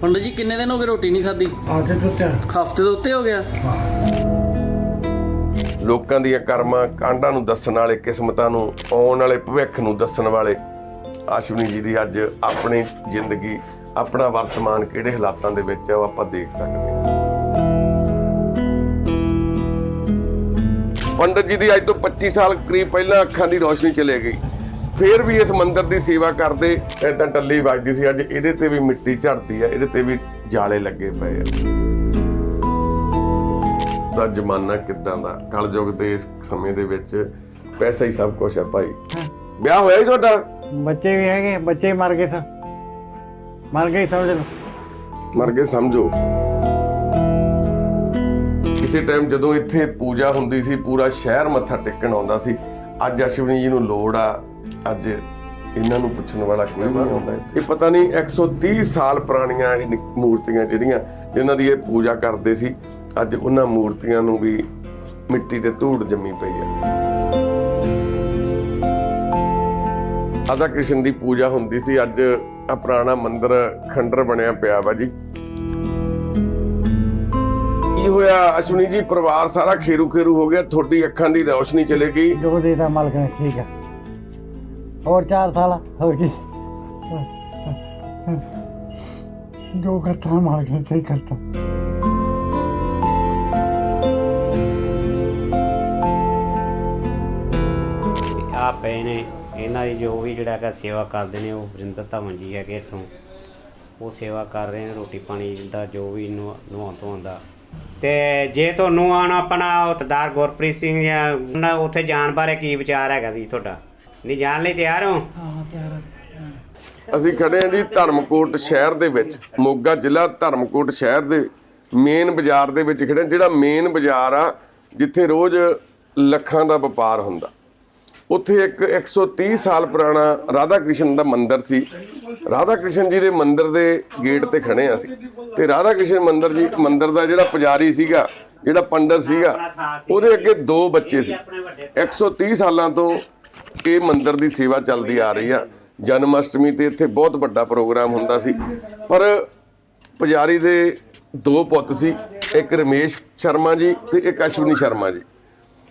ਪੰਡਤ ਜੀ ਕਿੰਨੇ ਦਿਨ ਹੋ ਗਏ ਰੋਟੀ ਨਹੀਂ ਖਾਧੀ? ਆ ਕੇ ਟੁੱਟਿਆ ਹਫ਼ਤੇ ਤੋਂ ਉੱਤੇ ਹੋ ਗਿਆ? ਲੋਕਾਂ ਦੀਆਂ ਕਰਮਾਂ ਕਾਂਡਾਂ ਨੂੰ ਦੱਸਣ ਵਾਲੇ ਕਿਸਮਤਾਂ ਨੂੰ ਆਉਣ ਵਾਲੇ ਭਵਿੱਖ ਨੂੰ ਦੱਸਣ ਵਾਲੇ ਆਸ਼ਵਨੀ ਜੀ ਦੀ ਅੱਜ ਆਪਣੀ ਜ਼ਿੰਦਗੀ ਆਪਣਾ ਵਰਤਮਾਨ ਕਿਹੜੇ ਹਾਲਾਤਾਂ ਦੇ ਵਿੱਚ ਹੈ ਉਹ ਆਪਾਂ ਦੇਖ ਸਕਦੇ ਹਾਂ। ਪੰਡਤ ਜੀ ਦੀ ਅੱਜ ਤੋਂ 25 ਸਾਲ ਕਰੀਬ ਪਹਿਲਾਂ ਅੱਖਾਂ ਦੀ ਰੋਸ਼ਨੀ ਚਲੇ ਗਈ। ਫਿਰ ਵੀ ਇਸ ਮੰਦਿਰ ਦੀ ਸੇਵਾ ਕਰਦੇ ਏਦਾਂ ਟੱਲੀ ਵੱਜਦੀ ਸੀ। ਅੱਜ ਇਹਦੇ ਤੇ ਵੀ ਮਿੱਟੀ ਝੜਦੀ ਹੈ ਇਹਦੇ ਤੇ ਵੀ ਜਾਲੇ ਲੱਗੇ ਪਏ ਆ। ਦਾ ਜ਼ਮਾਨਾ ਕਿੱਦਾਂ ਦਾ? ਕਲਯੁਗ ਦੇ ਇਸ ਸਮੇਂ ਦੇ ਵਿੱਚ ਪੈਸਾ ਹੀ ਸਭ ਕੁਝ ਹੈ ਭਾਈ। ਵਿਆਹ ਹੋਇਆ ਹੀ ਤੁਹਾਡਾ? ਬੱਚੇ ਵੀ ਹੈਗੇ ਬੱਚੇ ਮਰ ਗਏ ਸਨ ਮਰ ਗਏ ਸਮਝ ਲਓ ਮਰ ਗਏ ਸਮਝੋ। ਕਿਸੇ ਟਾਈਮ ਜਦੋਂ ਇੱਥੇ ਪੂਜਾ ਹੁੰਦੀ ਸੀ ਪੂਰਾ ਸ਼ਹਿਰ ਮੱਥਾ ਟੇਕਣ ਆਉਂਦਾ ਸੀ। ਅੱਜ ਅਸ਼ਵਨੀ ਜੀ ਨੂੰ ਲੋੜ ਆ ਅੱਜ ਇਹਨਾਂ ਨੂੰ ਪੁੱਛਣ ਵਾਲਾ ਕੋਈ ਵੀ ਨਹੀਂ ਆਉਂਦਾ ਇਹ ਪਤਾ ਨਹੀਂ 130 ਸਾਲ ਪੁਰਾਣੀਆਂ ਇਹ ਮੂਰਤੀਆਂ ਜਿਹੜੀਆਂ ਜਿਨ੍ਹਾਂ ਦੀ ਇਹ ਪੂਜਾ ਕਰਦੇ ਸੀ, ਅੱਜ ਉਹਨਾਂ ਮੂਰਤੀਆਂ ਨੂੰ ਵੀ ਮਿੱਟੀ ਤੇ ਧੂੜ ਜੰਮੀ ਪਈ ਹੈ। ਰਾਧਾ ਕ੍ਰਿਸ਼ਨ ਦੀ ਪੂਜਾ ਹੁੰਦੀ ਸੀ, ਅੱਜ ਆ ਪੁਰਾਣਾ ਮੰਦਿਰ ਖੰਡਰ ਬਣਿਆ ਪਿਆ ਵਾ ਜੀ। ਕੀ ਹੋਇਆ? ਅਸ਼ਵਨੀ ਜੀ, ਪਰਿਵਾਰ ਸਾਰਾ ਖੇਰੂ ਖੇਰੂ ਹੋ ਗਿਆ, ਤੁਹਾਡੀ ਅੱਖਾਂ ਦੀ ਰੌਸ਼ਨੀ ਚਲੇ ਗਈ। ਜੋ ਦੇਦਾ ਮਾਲਕ ਨੇ, ਠੀਕ ਹੈ ਹੋਰ 4 ਸਾਲ ਹੋਰ ਕੀ? ਜੋ ਕਰਤਾ, ਮਾਲਕ ਨੇ ਸਹੀ ਕਰਤਾ। ਆ ਪਏ ਨੇ, ਇਹਨਾਂ ਦੀ ਜੋ ਵੀ ਜਿਹੜਾ ਹੈਗਾ ਸੇਵਾ ਕਰਦੇ ਨੇ, ਉਹ ਵਰਿੰਦਰ ਧਵਨ ਜੀ ਹੈਗੇ ਇੱਥੋਂ। ਉਹ ਸੇਵਾ ਕਰ ਰਹੇ ਨੇ, ਰੋਟੀ ਪਾਣੀ ਦਾ ਜੋ ਵੀ ਨੁ- ਨੁਹਾਉਣ ਧੋਣ ਤੇ ਜੇ ਤੁਹਾਨੂੰ ਆਣ ਆਪਣਾ ਉਤਦਾਰ ਗੁਰਪ੍ਰੀਤ ਸਿੰਘ ਜਾਂ ਉਹਨਾਂ ਉੱਥੇ ਜਾਣ ਬਾਰੇ ਕੀ ਵਿਚਾਰ ਹੈਗਾ ਜੀ ਤੁਹਾਡਾ? ਨਹੀਂ ਜਾਣ ਲਈ ਤਿਆਰ ਹੋ? ਅਸੀਂ ਖੜੇ ਹਾਂ ਜੀ ਧਰਮਕੋਟ ਸ਼ਹਿਰ ਦੇ ਵਿੱਚ ਮੋਗਾ ਜ਼ਿਲ੍ਹਾ ਧਰਮਕੋਟ ਸ਼ਹਿਰ ਦੇ ਮੇਨ ਬਾਜ਼ਾਰ ਦੇ ਵਿੱਚ ਖੜੇ ਹਾਂ, ਜਿਹੜਾ ਮੇਨ ਬਾਜ਼ਾਰ ਆ ਜਿੱਥੇ ਰੋਜ਼ ਲੱਖਾਂ ਦਾ ਵਪਾਰ ਹੁੰਦਾ। ਉੱਥੇ ਇੱਕ 130 ਸਾਲ ਪੁਰਾਣਾ ਰਾਧਾ ਕ੍ਰਿਸ਼ਨ ਦਾ ਮੰਦਿਰ ਸੀ। ਰਾਧਾ ਕ੍ਰਿਸ਼ਨ ਜੀ ਦੇ ਮੰਦਿਰ ਦੇ ਗੇਟ ਤੇ ਖੜੇ ਆ ਅਸੀਂ। ਤੇ ਰਾਧਾ ਕ੍ਰਿਸ਼ਨ ਮੰਦਿਰ ਜੀ ਮੰਦਿਰ ਦਾ ਜਿਹੜਾ ਪੁਜਾਰੀ ਸੀਗਾ ਜਿਹੜਾ ਪੰਡਤ ਸੀਗਾ ਉਹਦੇ ਅੱਗੇ ਦੋ ਬੱਚੇ ਸੀ। 130 ਸਾਲਾਂ ਤੋਂ ਇਹ ਮੰਦਿਰ ਦੀ ਸੇਵਾ ਚੱਲਦੀ ਆ ਰਹੀ ਆ। ਜਨਮ ਅਸ਼ਟਮੀ ਤੇ ਇੱਥੇ ਬਹੁਤ ਵੱਡਾ ਪ੍ਰੋਗਰਾਮ ਹੁੰਦਾ ਸੀ। ਪਰ ਪੁਜਾਰੀ ਦੇ ਦੋ ਪੁੱਤ ਸੀ, ਇੱਕ ਰਮੇਸ਼ ਸ਼ਰਮਾ ਜੀ ਤੇ ਇੱਕ ਅਸ਼ਵਨੀ ਸ਼ਰਮਾ ਜੀ।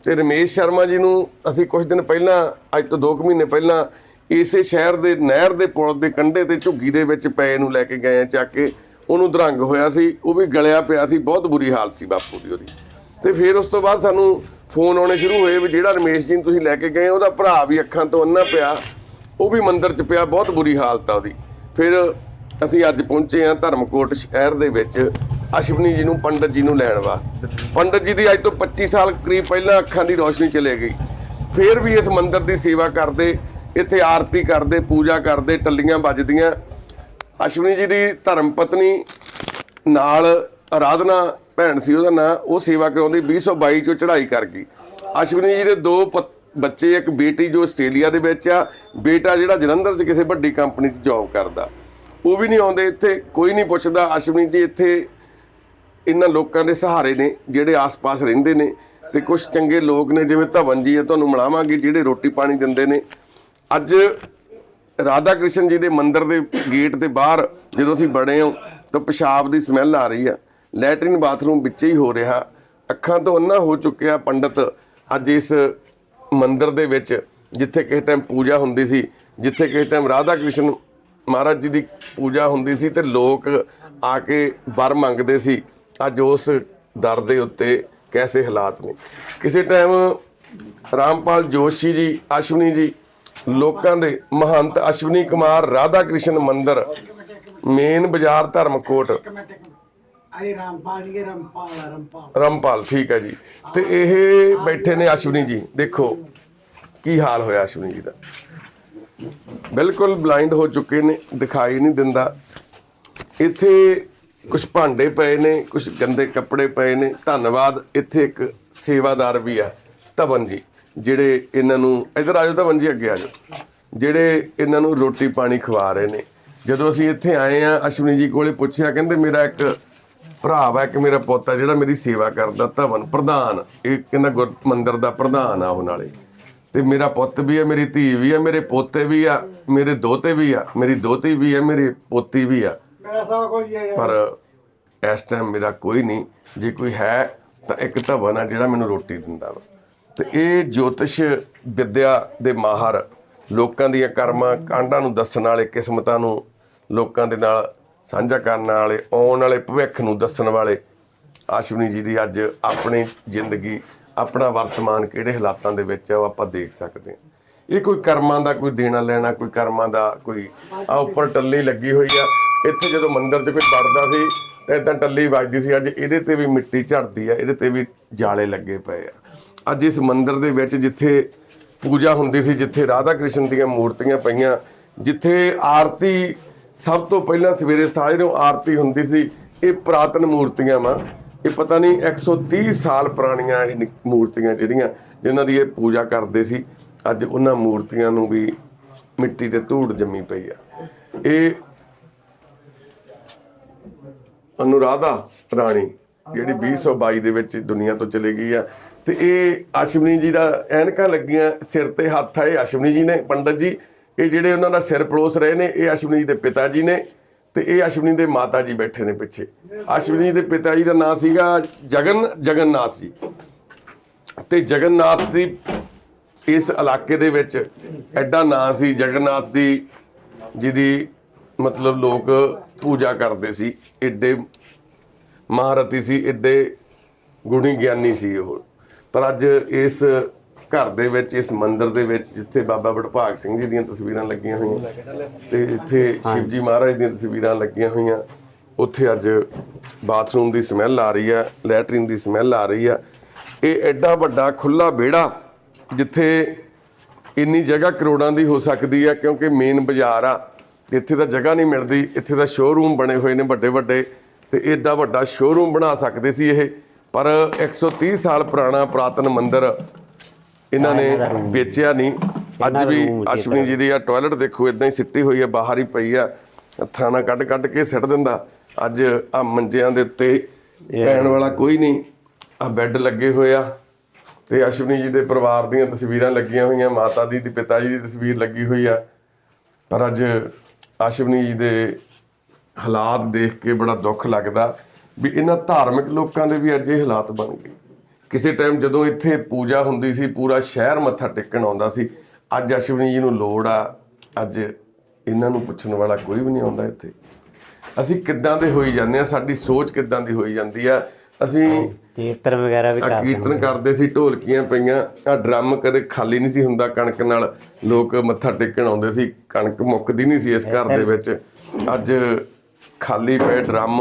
ਤੇ ਰਮੇਸ਼ ਸ਼ਰਮਾ ਜੀ ਨੂੰ ਅਸੀਂ ਕੁਝ ਦਿਨ ਪਹਿਲਾਂ, ਅੱਜ ਤੋਂ 2 ਮਹੀਨੇ ਪਹਿਲਾਂ ਇਸੇ ਸ਼ਹਿਰ ਦੇ, ਨਹਿਰ ਦੇ ਪੁਲ ਦੇ ਕੰਢੇ ਤੇ ਝੁੱਗੀ ਦੇ ਵਿੱਚ ਪਏ ਨੂੰ ਲੈ ਕੇ ਗਏ ਆ, ਚੱਕ ਕੇ ਉਹਨੂੰ ਦਰੰਗ ਹੋਇਆ ਸੀ, ਉਹ ਵੀ ਗਲਿਆ ਪਿਆ ਸੀ, ਬਹੁਤ ਬੁਰੀ ਹਾਲਤ ਸੀ ਬਾਪੂ ਦੀ ਉਹਦੀ। ਤੇ ਫਿਰ ਉਸ ਤੋਂ ਬਾਅਦ ਸਾਨੂੰ ਫੋਨ ਆਉਣੇ ਸ਼ੁਰੂ ਹੋਏ ਵੀ ਜਿਹੜਾ ਰਮੇਸ਼ ਜੀ ਨੂੰ ਤੁਸੀਂ ਲੈ ਕੇ ਗਏ, ਉਹਦਾ ਭਰਾ ਵੀ ਅੱਖਾਂ ਤੋਂ ਅੰਨਾ ਪਿਆ। ਉਹ ਵੀ ਮੰਦਰ 'ਚ ਪਿਆ, ਬਹੁਤ ਬੁਰੀ ਹਾਲਤ ਆ ਉਹਦੀ। ਫਿਰ ਅਸੀਂ ਅੱਜ ਪਹੁੰਚੇ ਹਾਂ ਧਰਮਕੋਟ ਸ਼ਹਿਰ ਦੇ ਵਿੱਚ ਅਸ਼ਵਨੀ ਜੀ ਨੂੰ, ਪੰਡਤ ਜੀ ਨੂੰ ਲੈਣ ਵਾਸਤੇ। ਪੰਡਤ ਜੀ ਦੀ ਅੱਜ ਤੋਂ 25 ਸਾਲ ਕਰੀਬ ਪਹਿਲਾਂ ਅੱਖਾਂ ਦੀ ਰੋਸ਼ਨੀ ਚਲੇ ਗਈ। ਫਿਰ ਵੀ ਇਸ ਮੰਦਰ ਦੀ ਸੇਵਾ ਕਰਦੇ, ਇੱਥੇ ਆਰਤੀ ਕਰਦੇ, ਪੂਜਾ ਕਰਦੇ, ਟੱਲੀਆਂ ਵੱਜਦੀਆਂ। ਅਸ਼ਵਨੀ ਜੀ ਦੀ ਧਰਮ ਪਤਨੀ ਨਾਲ ਆਰਾਧਨਾ ਭੈਣ ਸੀ, ਉਹਦਾ ਨਾਂ, ਉਹ ਸੇਵਾ ਕਰਾਉਂਦੀ 2022 ਚੋਂ ਚੜ੍ਹਾਈ ਕਰ ਗਈ। ਅਸ਼ਵਨੀ ਜੀ ਦੇ ਦੋ ਪ- ਬੱਚੇ, ਇੱਕ ਬੇਟੀ ਜੋ ਆਸਟ੍ਰੇਲੀਆ ਦੇ ਵਿੱਚ ਆ, ਬੇਟਾ ਜਿਹੜਾ ਜਲੰਧਰ 'ਚ ਕਿਸੇ ਵੱਡੀ ਕੰਪਨੀ 'ਚ ਜੌਬ ਕਰਦਾ। ਉਹ ਵੀ ਨਹੀਂ ਆਉਂਦੇ ਇੱਥੇ, ਕੋਈ ਨਹੀਂ ਪੁੱਛਦਾ, ਅਸ਼ਵਨੀ ਜੀ ਇੱਥੇ ਇਹਨਾਂ ਲੋਕਾਂ ਦੇ ਸਹਾਰੇ ਨੇ, ਜਿਹੜੇ ਆਸ-ਪਾਸ ਰਹਿੰਦੇ ਨੇ, ਤੇ ਕੁਝ ਚੰਗੇ ਲੋਕ ਨੇ, ਜਿਵੇਂ ਧਵਨ ਜੀ ਆ, ਤੁਹਾਨੂੰ ਮਿਲਾਵਾਂਗੇ, ਜਿਹੜੇ ਰੋਟੀ ਪਾਣੀ ਦਿੰਦੇ ਨੇ। ਅੱਜ ਰਾਧਾ ਕ੍ਰਿਸ਼ਨ ਜੀ ਦੇ ਮੰਦਿਰ ਦੇ ਗੇਟ ਦੇ ਬਾਹਰ ਜਦੋਂ ਅਸੀਂ ਬੜੇ ਹਾਂ, ਤਾਂ ਪਿਸ਼ਾਬ ਦੀ ਸਮੈਲ ਆ ਰਹੀ ਆ। ਲੈਟਰਿਨ ਬਾਥਰੂਮ ਵਿੱਚ ਹੀ ਹੋ ਰਿਹਾ। ਅੱਖਾਂ ਤੋਂ ਅੰਨਾ ਹੋ ਚੁੱਕਿਆ ਪੰਡਤ ਅੱਜ ਇਸ ਮੰਦਿਰ ਦੇ ਵਿੱਚ, ਜਿੱਥੇ ਕਿਸੇ ਟਾਈਮ ਪੂਜਾ ਹੁੰਦੀ ਸੀ, ਜਿੱਥੇ ਕਿਸੇ ਟਾਈਮ ਰਾਧਾ ਕ੍ਰਿਸ਼ਨ ਮਹਾਰਾਜ ਜੀ ਦੀ ਪੂਜਾ ਹੁੰਦੀ ਸੀ ਤੇ ਲੋਕ ਆ ਕੇ ਵਰ ਮੰਗਦੇ ਸੀ। ਅੱਜ ਉਸ ਦਰ ਦੇ ਉੱਤੇ ਕੈਸੇ ਹਾਲਾਤ ਨੇ। ਕਿਸੇ ਟਾਈਮ ਰਾਮਪਾਲ ਜੋਸ਼ੀ ਜੀ, ਅਸ਼ਵਨੀ ਜੀ, ਲੋਕਾਂ ਦੇ ਮਹੰਤ ਅਸ਼ਵਨੀ ਕੁਮਾਰ, ਰਾਧਾ ਕ੍ਰਿਸ਼ਨ ਮੰਦਿਰ, ਮੇਨ ਬਾਜ਼ਾਰ ਧਰਮਕੋਟ ਆਈ ਰਾਮਪਾਲ ਜੀ ਰਾਮਪਾਲ ਰਾਮਪਾਲ। ਰਮਪਾਲ ਠੀਕ ਹੈ ਜੀ। ਤੇ ਇਹ ਬੈਠੇ ਨੇ ਅਸ਼ਵਨੀ ਜੀ ਦੇਖੋ ਕੀ ਹਾਲ ਹੋਇਆ ਅਸ਼ਵਨੀ ਜੀ ਦਾ। ਬਿਲਕੁਲ ਬਲਾਈਂਡ ਹੋ ਚੁੱਕੇ ਨੇ ਦਿਖਾਈ ਨਹੀਂ ਦਿੰਦਾ। ਇੱਥੇ ਕੁਝ ਭਾਂਡੇ ਪਏ ਨੇ ਕੁਝ ਗੰਦੇ ਕੱਪੜੇ ਪਏ ਨੇ। ਧੰਨਵਾਦ ਇੱਥੇ ਇੱਕ ਸੇਵਾਦਾਰ ਵੀ ਆ ਧਵਨ ਜੀ ਜਿਹੜੇ ਇਹਨਾਂ ਨੂੰ ਇਧਰ ਆਜੋ ਧਵਨ ਜੀ ਅੱਗੇ ਆਜੋ ਜਿਹੜੇ ਇਹਨਾਂ ਨੂੰ ਰੋਟੀ ਪਾਣੀ ਖਵਾ ਰਹੇ ਨੇ। ਜਦੋਂ ਅਸੀਂ ਇੱਥੇ ਆਏ ਆ ਅਸ਼ਵਨੀ ਜੀ ਕੋਲੇ ਪੁੱਛਿਆ ਕਹਿੰਦੇ ਮੇਰਾ ਇੱਕ ਭਰਾ ਵਾ ਇੱਕ ਮੇਰਾ ਪੁੱਤ ਆ ਜਿਹੜਾ ਮੇਰੀ ਸੇਵਾ ਕਰਦਾ ਧਵਨ ਪ੍ਰਧਾਨ। ਇਹ ਕਹਿੰਦਾ ਗੁਰ ਮੰਦਿਰ ਦਾ ਪ੍ਰਧਾਨ ਆ ਉਹ ਨਾਲੇ। ਤੇ ਮੇਰਾ ਪੁੱਤ ਵੀ ਆ ਮੇਰੀ ਧੀ ਵੀ ਆ ਮੇਰੇ ਪੋਤੇ ਵੀ ਆ ਮੇਰੇ ਦੋਤੇ ਵੀ ਆ ਮੇਰੀ ਦੋਤੀ ਵੀ ਆ ਮੇਰੇ ਪੋਤੀ ਵੀ ਆ। ਪਰ ਇਸ ਟਾਈਮ ਮੇਰਾ ਕੋਈ ਨਹੀਂ। ਜੇ ਕੋਈ ਹੈ ਤਾਂ ਇੱਕ ਧਵਨ ਆ ਜਿਹੜਾ ਮੈਨੂੰ ਰੋਟੀ ਦਿੰਦਾ ਵਾ। ਤੇ ਇਹ ਜੋਤਿਸ਼ ਵਿਦਿਆ ਦੇ ਮਾਹਰ ਲੋਕਾਂ ਦੀਆਂ ਕਰਮਾਂ ਕਾਂਡਾਂ ਨੂੰ ਦੱਸਣ ਵਾਲੇ ਕਿਸਮਤਾਂ ਨੂੰ ਲੋਕਾਂ ਦੇ ਨਾਲ ਸਾਂਝਾ ਕਰਨ ਵਾਲੇ, ਆਉਣ ਵਾਲੇ ਭਵਿੱਖ ਨੂੰ ਦੱਸਣ ਵਾਲੇ ਆਸ਼ਵਨੀ ਜੀ ਦੀ ਅੱਜ ਆਪਣੀ ਜ਼ਿੰਦਗੀ, ਆਪਣਾ ਵਰਤਮਾਨ ਕਿਹੜੇ ਹਾਲਾਤਾਂ ਦੇ ਵਿੱਚ ਆ ਉਹ ਆਪਾਂ ਦੇਖ ਸਕਦੇ ਹਾਂ। ਇਹ ਕੋਈ ਕਰਮਾਂ ਦਾ ਕੋਈ ਦੇਣਾ ਲੈਣਾ, ਕੋਈ ਕਰਮਾਂ ਦਾ ਕੋਈ ਆ ਉੱਪਰ ਟੱਲੀ ਲੱਗੀ ਹੋਈ ਆ। ਇੱਥੇ ਜਦੋਂ ਮੰਦਿਰ 'ਚ ਕੋਈ ਵੜਦਾ ਸੀ ਤਾਂ ਇਦਾਂ ਟੱਲੀ ਵੱਜਦੀ ਸੀ। ਅੱਜ ਇਹਦੇ ਤੇ ਵੀ ਮਿੱਟੀ ਝੜਦੀ ਆ, ਇਹਦੇ ਤੇ ਵੀ ਜਾਲੇ ਲੱਗੇ ਪਏ ਆ। ਅੱਜ ਇਸ ਮੰਦਿਰ ਦੇ ਵਿੱਚ ਜਿੱਥੇ ਪੂਜਾ ਹੁੰਦੀ ਸੀ, ਜਿੱਥੇ ਰਾਧਾ ਕ੍ਰਿਸ਼ਨ ਦੀਆਂ ਮੂਰਤੀਆਂ ਪਈਆਂ, ਜਿੱਥੇ ਆਰਤੀ ਸਭ ਤੋਂ ਪਹਿਲਾਂ ਸਵੇਰੇ ਸਾਜਰੇ ਨੂੰ ਆਰਤੀ ਹੁੰਦੀ ਸੀ, ਇਹ ਪ੍ਰਾਤਨ ਮੂਰਤੀਆਂ ਵਾ। ਇਹ ਪਤਾ ਨਹੀਂ 130 ਸਾਲ ਪੁਰਾਣੀਆਂ ਇਹ ਨਿ- ਮੂਰਤੀਆਂ ਜਿਹੜੀਆਂ, ਜਿਨ੍ਹਾਂ ਦੀ ਇਹ ਪੂਜਾ ਕਰਦੇ ਸੀ। ਅੱਜ ਉਹਨਾਂ ਮੂਰਤੀਆਂ ਨੂੰ ਵੀ ਮਿੱਟੀ ਤੇ ਧੂੜ ਜੰਮੀ ਪਈ ਆ। ਇਹ ਅਨੁਰਾਧਾ ਰਾਣੀ, ਜਿਹੜੀ 2022 ਦੇ ਵਿੱਚ ਦੁਨੀਆ ਤੋਂ ਚਲੇ ਗਈ ਆ। ਤੇ ਇਹ ਅਸ਼ਵਨੀ ਜੀ ਦਾ ਐਨਕਾਂ ਲੱਗੀਆਂ, ਸਿਰ ਤੇ ਹੱਥ ਆ, ਇਹ ਅਸ਼ਵਨੀ ਜੀ ਨੇ, ਪੰਡਤ ਜੀ। ਇਹ ਜਿਹੜੇ ਉਹਨਾਂ ਦਾ ਸਿਰ ਪਲੋਸ ਰਹੇ ਨੇ, ਇਹ ਅਸ਼ਵਨੀ ਜੀ ਦੇ ਪਿਤਾ ਜੀ ਨੇ ਤੇ ਇਹ ਅਸ਼ਵਨੀ ਦੇ ਮਾਤਾ ਜੀ ਬੈਠੇ ਨੇ ਪਿੱਛੇ। ਅਸ਼ਵਨੀ ਜੀ ਦੇ ਪਿਤਾ ਜੀ ਦਾ ਨਾਮ ਸੀਗਾ ਜਗਨ, ਜਗਨਨਾਥ ਜੀ। ਤੇ ਜਗਨਨਾਥ ਦੀ ਇਸ ਇਲਾਕੇ ਦੇ ਵਿੱਚ ਐਡਾ ਨਾਂ ਸੀ, ਜਗਨਨਾਥ ਦੀ ਜਿਹਦੀ ਮਤਲਬ ਲੋਕ ਪੂਜਾ ਕਰਦੇ ਸੀ, ਏਡੇ ਮਹਾਰਥੀ ਸੀ, ਏਡੇ ਗੁਣੀ ਗਿਆਨੀ ਸੀ ਉਹ। ਪਰ ਅੱਜ ਇਸ ਘਰ ਦੇ ਵਿੱਚ ਇਸ ਮੰਦਿਰ ਦੇ ਵਿੱਚ ਜਿੱਥੇ ਬਾਬਾ ਵਡਭਾਗ ਸਿੰਘ ਜੀ ਦੀਆਂ ਤਸਵੀਰਾਂ ਲੱਗੀਆਂ ਹੋਈਆਂ। ਤੇ ਇੱਥੇ ਸ਼ਿਵ ਜੀ ਮਹਾਰਾਜ ਦੀਆਂ ਤਸਵੀਰਾਂ ਲੱਗੀਆਂ ਹੋਈਆਂ। ਉੱਥੇ ਅੱਜ ਬਾਥਰੂਮ ਦੀ ਸਮੈਲ ਆ ਰਹੀ ਹੈ ਲੈਟਰਿਨ ਦੀ ਸਮੈਲ ਆ ਰਹੀ ਹੈ। ਇਹ ਐਡਾ ਵੱਡਾ ਖੁੱਲਾ ਵਿਹੜਾ ਜਿੱਥੇ ਇੰਨੀ ਜਗ੍ਹਾ ਕਰੋੜਾਂ ਦੀ ਹੋ ਸਕਦੀ ਹੈ ਕਿਉਂਕਿ ਮੇਨ ਬਾਜ਼ਾਰ ਆ। ਇੱਥੇ ਤਾਂ ਜਗ੍ਹਾ ਨਹੀਂ ਮਿਲਦੀ ਇੱਥੇ ਤਾਂ ਸ਼ੋਰੂਮ ਬਣੇ ਹੋਏ ਨੇ ਵੱਡੇ ਵੱਡੇ। ਤੇ ਏਡਾ ਵੱਡਾ ਸ਼ੋਰੂਮ ਬਣਾ ਸਕਦੇ ਸੀ ਇਹ। ਪਰ 130 ਸਾਲ ਪੁਰਾਣਾ ਪੁਰਾਤਨ ਮੰਦਿਰ ਇਹਨਾਂ ਨੇ ਵੇਚਿਆ ਨਹੀਂ। ਅੱਜ ਵੀ ਅਸ਼ਵਨੀ ਜੀ ਦੀ ਆ ਟਾਇਲਟ ਦੇਖੋ ਇਦਾਂ ਹੀ ਸਿੱਟੀ ਹੋਈ ਹੈ ਬਾਹਰ ਹੀ ਪਈ ਆ। ਹੱਥਾਂ ਨਾਲ ਕੱਢ ਕੱਢ ਕੇ ਸਿੱਟ ਦਿੰਦਾ। ਅੱਜ ਆ ਮੰਜਿਆਂ ਦੇ ਉੱਤੇ ਪੈਣ ਵਾਲਾ ਕੋਈ ਨਹੀਂ। ਆ ਬੈੱਡ ਲੱਗੇ ਹੋਏ ਆ। ਤੇ ਅਸ਼ਵਨੀ ਜੀ ਦੇ ਪਰਿਵਾਰ ਦੀਆਂ ਤਸਵੀਰਾਂ ਲੱਗੀਆਂ ਹੋਈਆਂ ਮਾਤਾ ਦੀ ਤੇ ਪਿਤਾ ਜੀ ਦੀ ਤਸਵੀਰ ਲੱਗੀ ਹੋਈ ਆ। ਪਰ ਅੱਜ ਅਸ਼ਵਨੀ ਜੀ ਦੇ ਹਾਲਾਤ ਦੇਖ ਕੇ ਬੜਾ ਦੁੱਖ ਲੱਗਦਾ ਵੀ ਇਹਨਾਂ ਧਾਰਮਿਕ ਲੋਕਾਂ ਦੇ ਵੀ ਅੱਜ ਇਹ ਹਾਲਾਤ ਬਣ ਗਏ। ਕਿਸੇ ਟਾਈਮ ਜਦੋਂ ਇੱਥੇ ਪੂਜਾ ਹੁੰਦੀ ਸੀ ਪੂਰਾ ਸ਼ਹਿਰ ਮੱਥਾ ਟੇਕਣ ਆਉਂਦਾ ਸੀ ਅੱਜ ਅਸ਼ਵਨੀ ਜੀ ਨੂੰ ਲੋੜ ਆ ਅੱਜ ਇਹਨਾਂ ਨੂੰ ਪੁੱਛਣ ਵਾਲਾ ਕੋਈ ਵੀ ਨਹੀਂ ਆਉਂਦਾ ਇੱਥੇ। ਅਸੀਂ ਕਿੱਦਾਂ ਦੇ ਹੋਈ ਜਾਂਦੇ ਆ ਸਾਡੀ ਸੋਚ ਕਿੱਦਾਂ ਦੀ ਹੋਈ ਜਾਂਦੀ ਆ ਅਸੀਂ ਕੀਰਤਨ ਵਗੈਰਾ ਵੀ ਕਰਦੇ ਕੀਰਤਨ ਕਰਦੇ ਸੀ ਢੋਲਕੀਆਂ ਪਈਆਂ ਆ ਡਰਮ ਕਦੇ ਖਾਲੀ ਨਹੀਂ ਸੀ ਹੁੰਦਾ ਕਣਕ ਨਾਲ ਲੋਕ ਮੱਥਾ ਟੇਕਣ ਆਉਂਦੇ ਸੀ ਕਣਕ ਮੁੱਕਦੀ ਨਹੀਂ ਸੀ ਇਸ ਘਰ ਦੇ ਵਿੱਚ। ਅੱਜ ਖਾਲੀ ਪਏ ਡਰਮ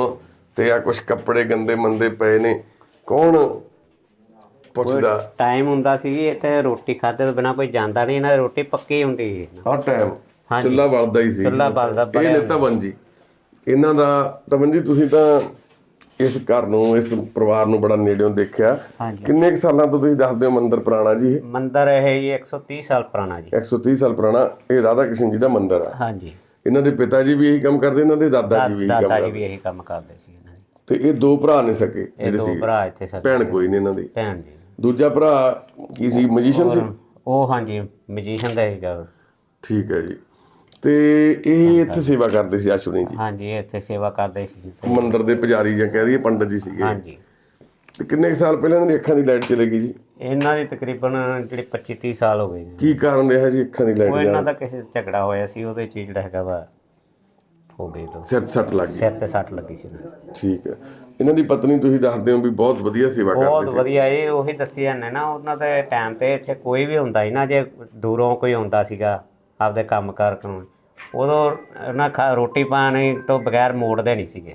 ਤੇ ਆ ਕੁਝ ਕੱਪੜੇ ਗੰਦੇ ਮੰਦੇ ਪਏ ਨੇ ਕੌਣ ਪੁੱਛਦਾ। ਟਾਈਮ ਹੁੰਦਾ ਸੀ ਜੀ ਇੱਥੇ ਰੋਟੀ ਖਾਦੇ ਤੋਂ ਬਿਨਾ ਕੋਈ ਜਾਂਦਾ ਨਹੀਂ ਇਹਨਾਂ ਦੀ ਰੋਟੀ ਪੱਕੀ ਹੁੰਦੀ ਸੀ। ਹਰ ਟਾਈਮ ਹਾਂਜੀ। ਚੁੱਲਾ ਬਲਦਾ ਹੀ ਸੀ। ਚੁੱਲ੍ਹਾ ਬਲਦਾ ਇਹ ਨੇ ਤਵਨ ਜੀ। ਇਹਨਾਂ ਦਾ ਤਵਨ ਜੀ ਤੁਸੀਂ ਤਾਂ ਇਸ ਘਰ ਨੂੰ ਇਸ ਪਰਿਵਾਰ ਨੂੰ ਬੜਾ ਨੇੜਿਓਂ ਦੇਖਿਆ। ਹਾਂਜੀ। ਕਿੰਨੇ ਕੁ ਸਾਲਾਂ ਤੋਂ ਤੁਸੀਂ ਦੱਸਦੇ ਹੋ ਮੰਦਿਰ ਪੁਰਾਣਾ ਜੀ ਇਹ? ਮੰਦਿਰ ਇਹ ਜੀ 130 ਸਾਲ ਪੁਰਾਣਾ ਜੀ। 130 ਸਾਲ ਪੁਰਾਣਾ ਇਹ ਰਾਧਾ ਕ੍ਰਿਸ਼ਨ ਜੀ ਦਾ ਮੰਦਿਰ ਆ। ਹਾਂਜੀ। ਇਹਨਾਂ ਦੇ ਪਿਤਾ ਜੀ ਵੀ ਇਹੀ ਕੰਮ ਕਰਦੇ ਇਹਨਾਂ ਦੇ ਦਾਦਾ ਜੀ ਵੀ ਇਹੀ ਕੰਮ ਦਾਦਾ ਜੀ ਕਰਦੇ। ਵੀ ਇਹੀ ਕੰਮ ਕਰਦੇ ਸੀ ਇਹਨਾਂ ਦੇ। ਤੇ ਇਹ ਦੋ ਭਰਾ ਨੇ ਸਕੇ ਇਹ ਜਿਹੜੇ ਦੋ ਸੀ। ਭਰਾ ਇੱਥੇ ਸਨ ਭੈਣ ਕੋਈ ਨਹੀਂ ਇਹਨਾਂ ਦੀ। ਭੈਣ ਜੀ। ਦੂਜਾ ਭਰਾ ਕੀ ਸੀ? ਮੈਜੀਸ਼ੀਅਨ ਸੀ? ਉਹ ਹਾਂਜੀ ਮਜੀਸ਼ੀਅਨ ਦਾ ਸੀਗਾ ਠੀਕ ਹੈ ਜੀ। ਤੇ ਇਹ ਇੱਥੇ ਸੇਵਾ ਕਰਦੇ ਸੀ ਅਸ਼ਵਨੀ ਜੀ? ਹਾਂਜੀ ਇੱਥੇ ਸੇਵਾ ਕਰਦੇ ਸੀ। ਮੰਦਿਰ ਦੇ ਪੁਜਾਰੀ ਜਾਂ ਕਹਿ ਦਈਏ ਪੰਡਤ ਜੀ ਸੀਗੇ। ਹਾਂਜੀ। ਤੇ ਕਿੰਨੇ ਕੁ ਸਾਲ ਪਹਿਲਾਂ ਇਹਨਾਂ ਦੀ ਅੱਖਾਂ ਦੀ ਲਾਈਟ ਚਲੇ ਗਈ ਜੀ? ਇਹਨਾਂ ਦੀ ਤਕਰੀਬਨ ਜਿਹੜੇ 25 30 ਸਾਲ ਹੋ ਗਏ ਨੇ ਕੀ ਕਾਰਨ ਰਿਹਾ ਜੀ ਅੱਖਾਂ ਦੀ ਉਹ ਲਾਈਟ ਇਹਨਾਂ ਜਾਣ? ਦਾ ਕਿਸੇ ਝਗੜਾ ਹੋਇਆ ਸੀ ਉਹਦੇ ਚ ਜਿਹੜਾ ਹੈਗਾ ਵਾ ਹੋ ਗਈ ਤੋਂ ਸਿਰ 'ਚ ਸੱਟ ਲੱਗ ਗਈ। ਸਿਰ ਤੇ ਸੱਟ ਲੱਗੀ ਸੀ। ਇਹਨਾਂ ਦੇ। ਠੀਕ ਹੈ। ਇਹਨਾਂ ਦੀ ਪਤਨੀ ਤੁਸੀਂ ਦੱਸਦੇ ਹੋ ਵੀ ਬਹੁਤ ਵਧੀਆ ਸੇਵਾ ਬਹੁਤ ਕਰਦੇ ਸੀ। ਵਧੀਆ ਇਹ ਉਹੀ ਦੱਸੀ ਜਾਂਦੇ ਨਾ ਉਹਨਾਂ ਦੇ ਟਾਈਮ ਤੇ ਇੱਥੇ ਕੋਈ ਵੀ ਹੁੰਦਾ ਸੀ ਨਾ ਜੇ ਦੂਰੋਂ ਕੋਈ ਆਉਂਦਾ ਸੀਗਾ ਆਪਦੇ ਕੰਮ ਕਾਰ ਕਰਨ ਉਦੋਂ ਉਹਨਾਂ ਖਾ- ਰੋਟੀ ਪਾਣੀ ਤੋਂ ਬਗੈਰ ਮੋੜਦੇ ਨਹੀਂ ਸੀਗੇ।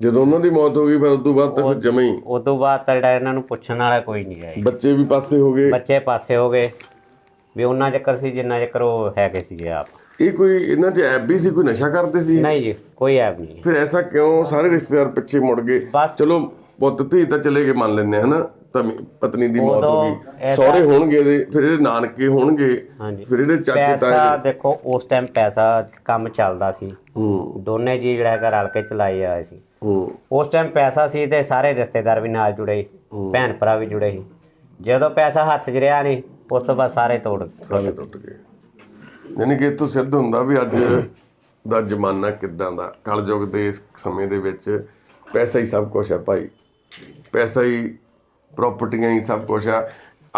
ਜਦੋਂ ਉਹਨਾਂ ਦੀ ਮੌਤ ਹੋ ਗਈ ਫਿਰ ਉਸ ਤੋਂ ਬਾਅਦ ਤਾਂ ਫਿਰ ਜਮੇ ਹੀ। ਉਦੋਂ ਬਾਅਦ ਤਾਂ ਜਿਹੜਾ ਇਹਨਾਂ ਨੂੰ ਪੁੱਛਣ ਵਾਲਾ ਕੋਈ ਨਹੀਂ ਆਇਆ ਬੱਚੇ ਵੀ ਪਾਸੇ ਹੋ ਗਏ। ਬੱਚੇ ਪਾਸੇ ਹੋ ਗਏ ਵੀ ਉਹਨਾਂ ਚੱਕਰ ਸੀ ਜਿੰਨਾ ਚੱਕਰ ਉਹ ਹੈਗੇ ਸੀਗੇ ਆਪ। ਇਹ ਕੋਈ ਇਹਨਾਂ 'ਚ ਐਬ ਵੀ ਸੀ ਕੋਈ ਨਸ਼ਾ ਕਰਦੇ ਸੀ? ਨਹੀਂ ਜੀ ਕੋਈ ਐਬ ਨਹੀਂ ਫਿਰ ਐਸਾ ਕਿਉਂ ਸਾਰੇ ਰਿਸ਼ਤੇਦਾਰ ਪਿੱਛੇ ਮੁੜ ਗਏ? ਬਸ। ਚਲੋ ਪੁੱਤ ਧੀ ਤਾਂ ਚਲੇ ਗਏ ਮੰਨ ਲੈਂਦੇ ਹਨਾ? ਤਾਂ ਪਤਨੀ ਦੀ ਮੌਤ ਹੋ ਗਈ। ਸਹੁਰੇ ਹੋਣਗੇ ਇਹਦੇ ਫਿਰ ਇਹਦੇ ਨਾਨਕੇ ਹੋਣਗੇ। ਹਾਂਜੀ। ਫਿਰ ਇਹਦੇ ਚਾਚੇ ਤਾਏ ਪੈਸਾ ਦੇਖੋ ਉਸ ਟਾਈਮ ਪੈਸਾ ਕੰਮ ਚੱਲਦਾ ਸੀ। ਹੂੰ। ਦੋਨੇ ਜੀ ਜਿਹੜਾ ਹੈਗਾ ਰਲ ਕੇ ਚਲਾਈ ਆ ਸੀ। ਹੂੰ। ਉਸ ਟਾਈਮ ਪੈਸਾ ਸੀ ਤੇ ਸਾਰੇ ਰਿਸ਼ਤੇਦਾਰ ਵੀ ਨਾਲ ਜੁੜੇ ਸੀ। ਭੈਣ ਭਰਾ ਵੀ ਜੁੜੇ ਸੀ। ਜਦੋਂ ਪੈਸਾ ਹੱਥ 'ਚ ਰਿਹਾ ਨਹੀਂ ਉਸ ਤੋਂ ਬਾਅਦ ਸਾਰੇ ਤੋੜ ਸਾਰੇ ਟੁੱਟ ਗਏ। ਯਾਨੀ ਕਿ ਇਹ ਤੋਂ ਸਿੱਧ ਹੁੰਦਾ ਵੀ ਅੱਜ ਦਾ ਜ਼ਮਾਨਾ ਕਿੱਦਾਂ ਦਾ? ਕਲਯੁਗ ਦੇ ਇਸ ਸਮੇਂ ਦੇ ਵਿੱਚ ਪੈਸਾ ਹੀ ਸਭ ਕੁਝ ਹੈ ਭਾਈ। ਪੈਸਾ ਹੀ ਪ੍ਰਾਪਰਟੀਆਂ ਹੀ ਸਭ ਕੁਝ ਆ।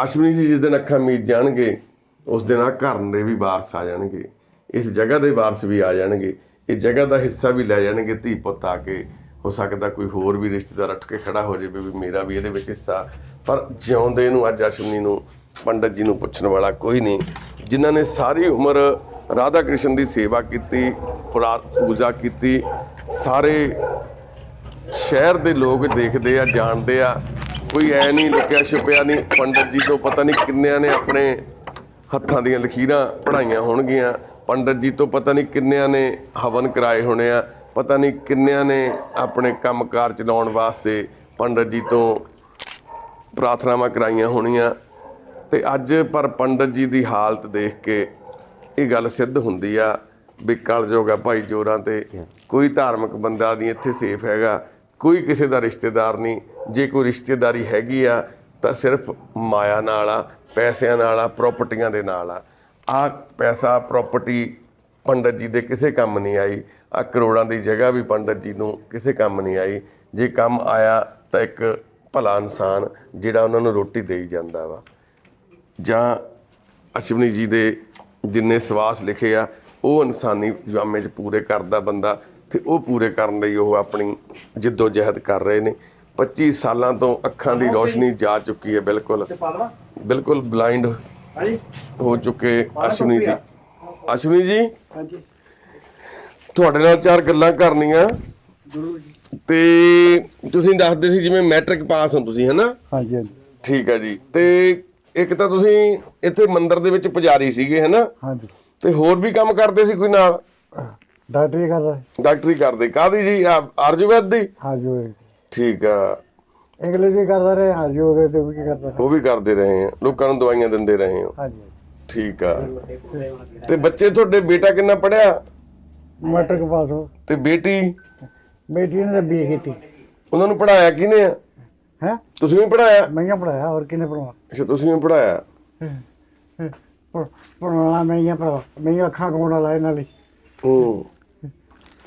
ਅਸ਼ਵਨੀ ਜੀ ਜਿਸ ਦਿਨ ਅੱਖਾਂ ਮੀਚ ਜਾਣਗੇ, ਉਸ ਦਿਨ ਆ ਘਰ ਦੇ ਵੀ ਵਾਰਸ ਆ ਜਾਣਗੇ। ਇਸ ਜਗ੍ਹਾ ਦੇ ਵਾਰਸ ਵੀ ਆ ਜਾਣਗੇ। ਇਹ ਜਗ੍ਹਾ ਦਾ ਹਿੱਸਾ ਵੀ ਲੈ ਜਾਣਗੇ ਧੀ ਪੁੱਤ ਆ ਕੇ। ਹੋ ਸਕਦਾ ਕੋਈ ਹੋਰ ਵੀ ਰਿਸ਼ਤੇਦਾਰ ਉੱਠ ਕੇ ਖੜਾ ਹੋ ਜਾਵੇ ਵੀ ਮੇਰਾ ਵੀ ਇਹਦੇ ਵਿੱਚ ਹਿੱਸਾ। ਪਰ ਜਿਉਂਦੇ ਨੂੰ ਅੱਜ ਅਸ਼ਵਨੀ ਨੂੰ, ਪੰਡਤ ਜੀ ਨੂੰ ਪੁੱਛਣ ਵਾਲਾ ਕੋਈ ਨਹੀਂ। ਜਿਨ੍ਹਾਂ ਨੇ ਸਾਰੀ ਉਮਰ ਰਾਧਾ ਕ੍ਰਿਸ਼ਨ ਦੀ ਸੇਵਾ ਕੀਤੀ ਪੁਰਾ ਪੂਜਾ ਕੀਤੀ, ਸਾਰੇ ਸ਼ਹਿਰ ਦੇ ਲੋਕ ਦੇਖਦੇ ਆ, ਜਾਣਦੇ ਆ। ਕੋਈ ਐ ਨਹੀਂ ਲੁਕਿਆ ਛੁਪਿਆ ਨਹੀਂ, ਪੰਡਤ ਜੀ ਤੋਂ ਪਤਾ ਨਹੀਂ ਕਿੰਨਿਆਂ ਨੇ ਆਪਣੇ ਹੱਥਾਂ ਦੀਆਂ ਲਖੀਰਾਂ ਪੜਾਈਆਂ ਹੋਣਗੀਆਂ। ਪੰਡਤ ਜੀ ਤੋਂ ਪਤਾ ਨਹੀਂ ਕਿੰਨਿਆਂ ਨੇ ਹਵਨ ਕਰਾਏ ਹੋਣੇ ਆ। ਪਤਾ ਨਹੀਂ ਕਿੰਨਿਆਂ ਨੇ ਆਪਣੇ ਕੰਮਕਾਰ ਚਲਾਉਣ ਵਾਸਤੇ ਪੰਡਤ ਜੀ ਤੋਂ ਪ੍ਰਾਰਥਨਾਵਾਂ ਕਰਾਈਆਂ ਹੋਣੀਆਂ। ਤੇ ਅੱਜ ਪਰ ਪੰਡਤ ਜੀ ਦੀ ਹਾਲਤ ਦੇਖ ਕੇ ਇਹ ਗੱਲ ਸਿੱਧ ਹੁੰਦੀ ਆ ਵੀ ਕਲਯੁਗ ਆ ਭਾਈ ਜੋਰਾਂ ਤੇ ਕੋਈ ਧਾਰਮਿਕ ਬੰਦਾ ਨਹੀਂ ਇੱਥੇ ਸੇਫ ਹੈਗਾ। ਕੋਈ ਕਿਸੇ ਦਾ ਰਿਸ਼ਤੇਦਾਰ ਨਹੀਂ। ਜੇ ਕੋਈ ਰਿਸ਼ਤੇਦਾਰੀ ਹੈਗੀ ਆ ਤਾਂ ਸਿਰਫ ਮਾਇਆ ਨਾਲ ਆ ਪੈਸਿਆਂ ਨਾਲ ਆ ਪ੍ਰਾਪਰਟੀਆਂ ਦੇ ਨਾਲ ਆ। ਆ ਪੈਸਾ ਪ੍ਰਾਪਰਟੀ ਪੰਡਤ ਜੀ ਦੇ ਕਿਸੇ ਕੰਮ ਨਹੀਂ ਆਈ। ਆ ਕਰੋੜਾਂ ਦੀ ਜਗ੍ਹਾ ਵੀ ਪੰਡਤ ਜੀ ਨੂੰ ਕਿਸੇ ਕੰਮ ਨਹੀਂ ਆਈ। ਜੇ ਕੰਮ ਆਇਆ ਤਾਂ ਇੱਕ ਭਲਾ ਇਨਸਾਨ ਜਿਹੜਾ ਉਹਨਾਂ ਨੂੰ ਰੋਟੀ ਦੇਈ ਜਾਂਦਾ ਵਾ। ਜਾਂ ਅਸ਼ਵਨੀ ਜੀ ਦੇ ਜਿੰਨੇ ਸਵਾਸ ਲਿਖੇ ਆ ਉਹ ਇਨਸਾਨੀ ਜਾਮੇ 'ਚ ਪੂਰੇ ਕਰਦਾ ਬੰਦਾ ਤੇ ਉਹ ਪੂਰੇ ਕਰਨ ਲਈ ਉਹ ਆਪਣੀ ਜਿੱਦੋ ਜਹਿਦ ਕਰ ਰਹੇ ਨੇ। 25 ਸਾਲਾਂ ਤੋਂ ਅੱਖਾਂ ਦੀ ਰੋਸ਼ਨੀ ਜਾ ਚੁੱਕੀ ਹੈ ਬਿਲਕੁਲ। ਬਿਲਕੁਲ ਬਲਾਈਂਡ ਹੋ ਚੁੱਕੇ ਅਸ਼ਵਨੀ ਜੀ। ਅਸ਼ਵਨੀ ਜੀ? ਤੁਹਾਡੇ ਨਾਲ ਚਾਰ ਗੱਲਾਂ ਕਰਨੀਆਂ। ਤੇ ਤੁਸੀਂ ਦੱਸਦੇ ਸੀ ਜਿਵੇਂ ਮੈਟ੍ਰਿਕ ਪਾਸ ਹੋ ਤੁਸੀਂ ਹੈਨਾ? ਹਾਂਜੀ ਹਾਂਜੀ। ਠੀਕ ਹੈ ਜੀ। ਤੇ ਇੱਕ ਤਾਂ ਤੁਸੀਂ ਇੱਥੇ ਮੰਦਿਰ ਦੇ ਵਿੱਚ ਪੁਜਾਰੀ ਸੀਗੇ ਹੈਨਾ? ਹਾਂਜੀ। ਤੇ ਹੋਰ ਵੀ ਕੰਮ ਕਰਦੇ ਸੀ ਕੋਈ ਨਾਲ? ਡਾਕਟਰੀ ਕਰਦਾ ਡਾਕਟਰੀ ਕਰਦੇ। ਕਾਦੀ ਜੀ? ਆਰਜੂਵੈਦ ਦੀ? ਹਾਂਜੀ ਹੋਏ ਠੀਕ ਆ। ਇੰਗਲਿਸ਼ ਵੀ ਕਰਦਾ ਰਹੇ ਹਾਂਜੀ ਹੋ ਗਏ ਤੇ ਕੀ ਕਰਦਾ। ਉਹ ਵੀ ਕਰਦੇ ਰਹੇ ਆ। ਲੋਕਾਂ ਨੂੰ ਦਵਾਈਆਂ ਦਿੰਦੇ ਰਹੇ ਹੋ। ਹਾਂਜੀ। ਠੀਕ ਆ। ਤੇ ਬੱਚੇ ਤੁਹਾਡੇ ਬੇਟਾ ਕਿੰਨਾ ਪੜਿਆ ਮੈਟ੍ਰਿਕ ਪਾਸ ਹੋ। ਤੇ ਬੇਟੀ? ਬੇਟੀ ਨੇ ਬੀਏ ਕੀਤੀ। ਉਹਨਾਂ ਨੂੰ ਪੜਾਇਆ ਕਿਹਨੇ ਆ? ਹੈ? ਤੁਸੀਂ ਵੀ ਪੜਾਇਆ ਮਹਿੰਗਾ ਪੜਾਇਆ ਹੋਰ ਕਿਨੇ ਪੜਾਉਣਾ ਅੱਛਾ ਤੁਸੀਂ ਵੀ ਪੜਾਇਆ ਪੜਾਉਣਾ ਮਹਿੰਗਾ ਪੜਾ ਮਹਿੰਗਾ ਅੱਖਾਂ ਕੋਣ ਵਾਲਾ ਇਹਨਾਂ ਲਈ। ਹੂੰ।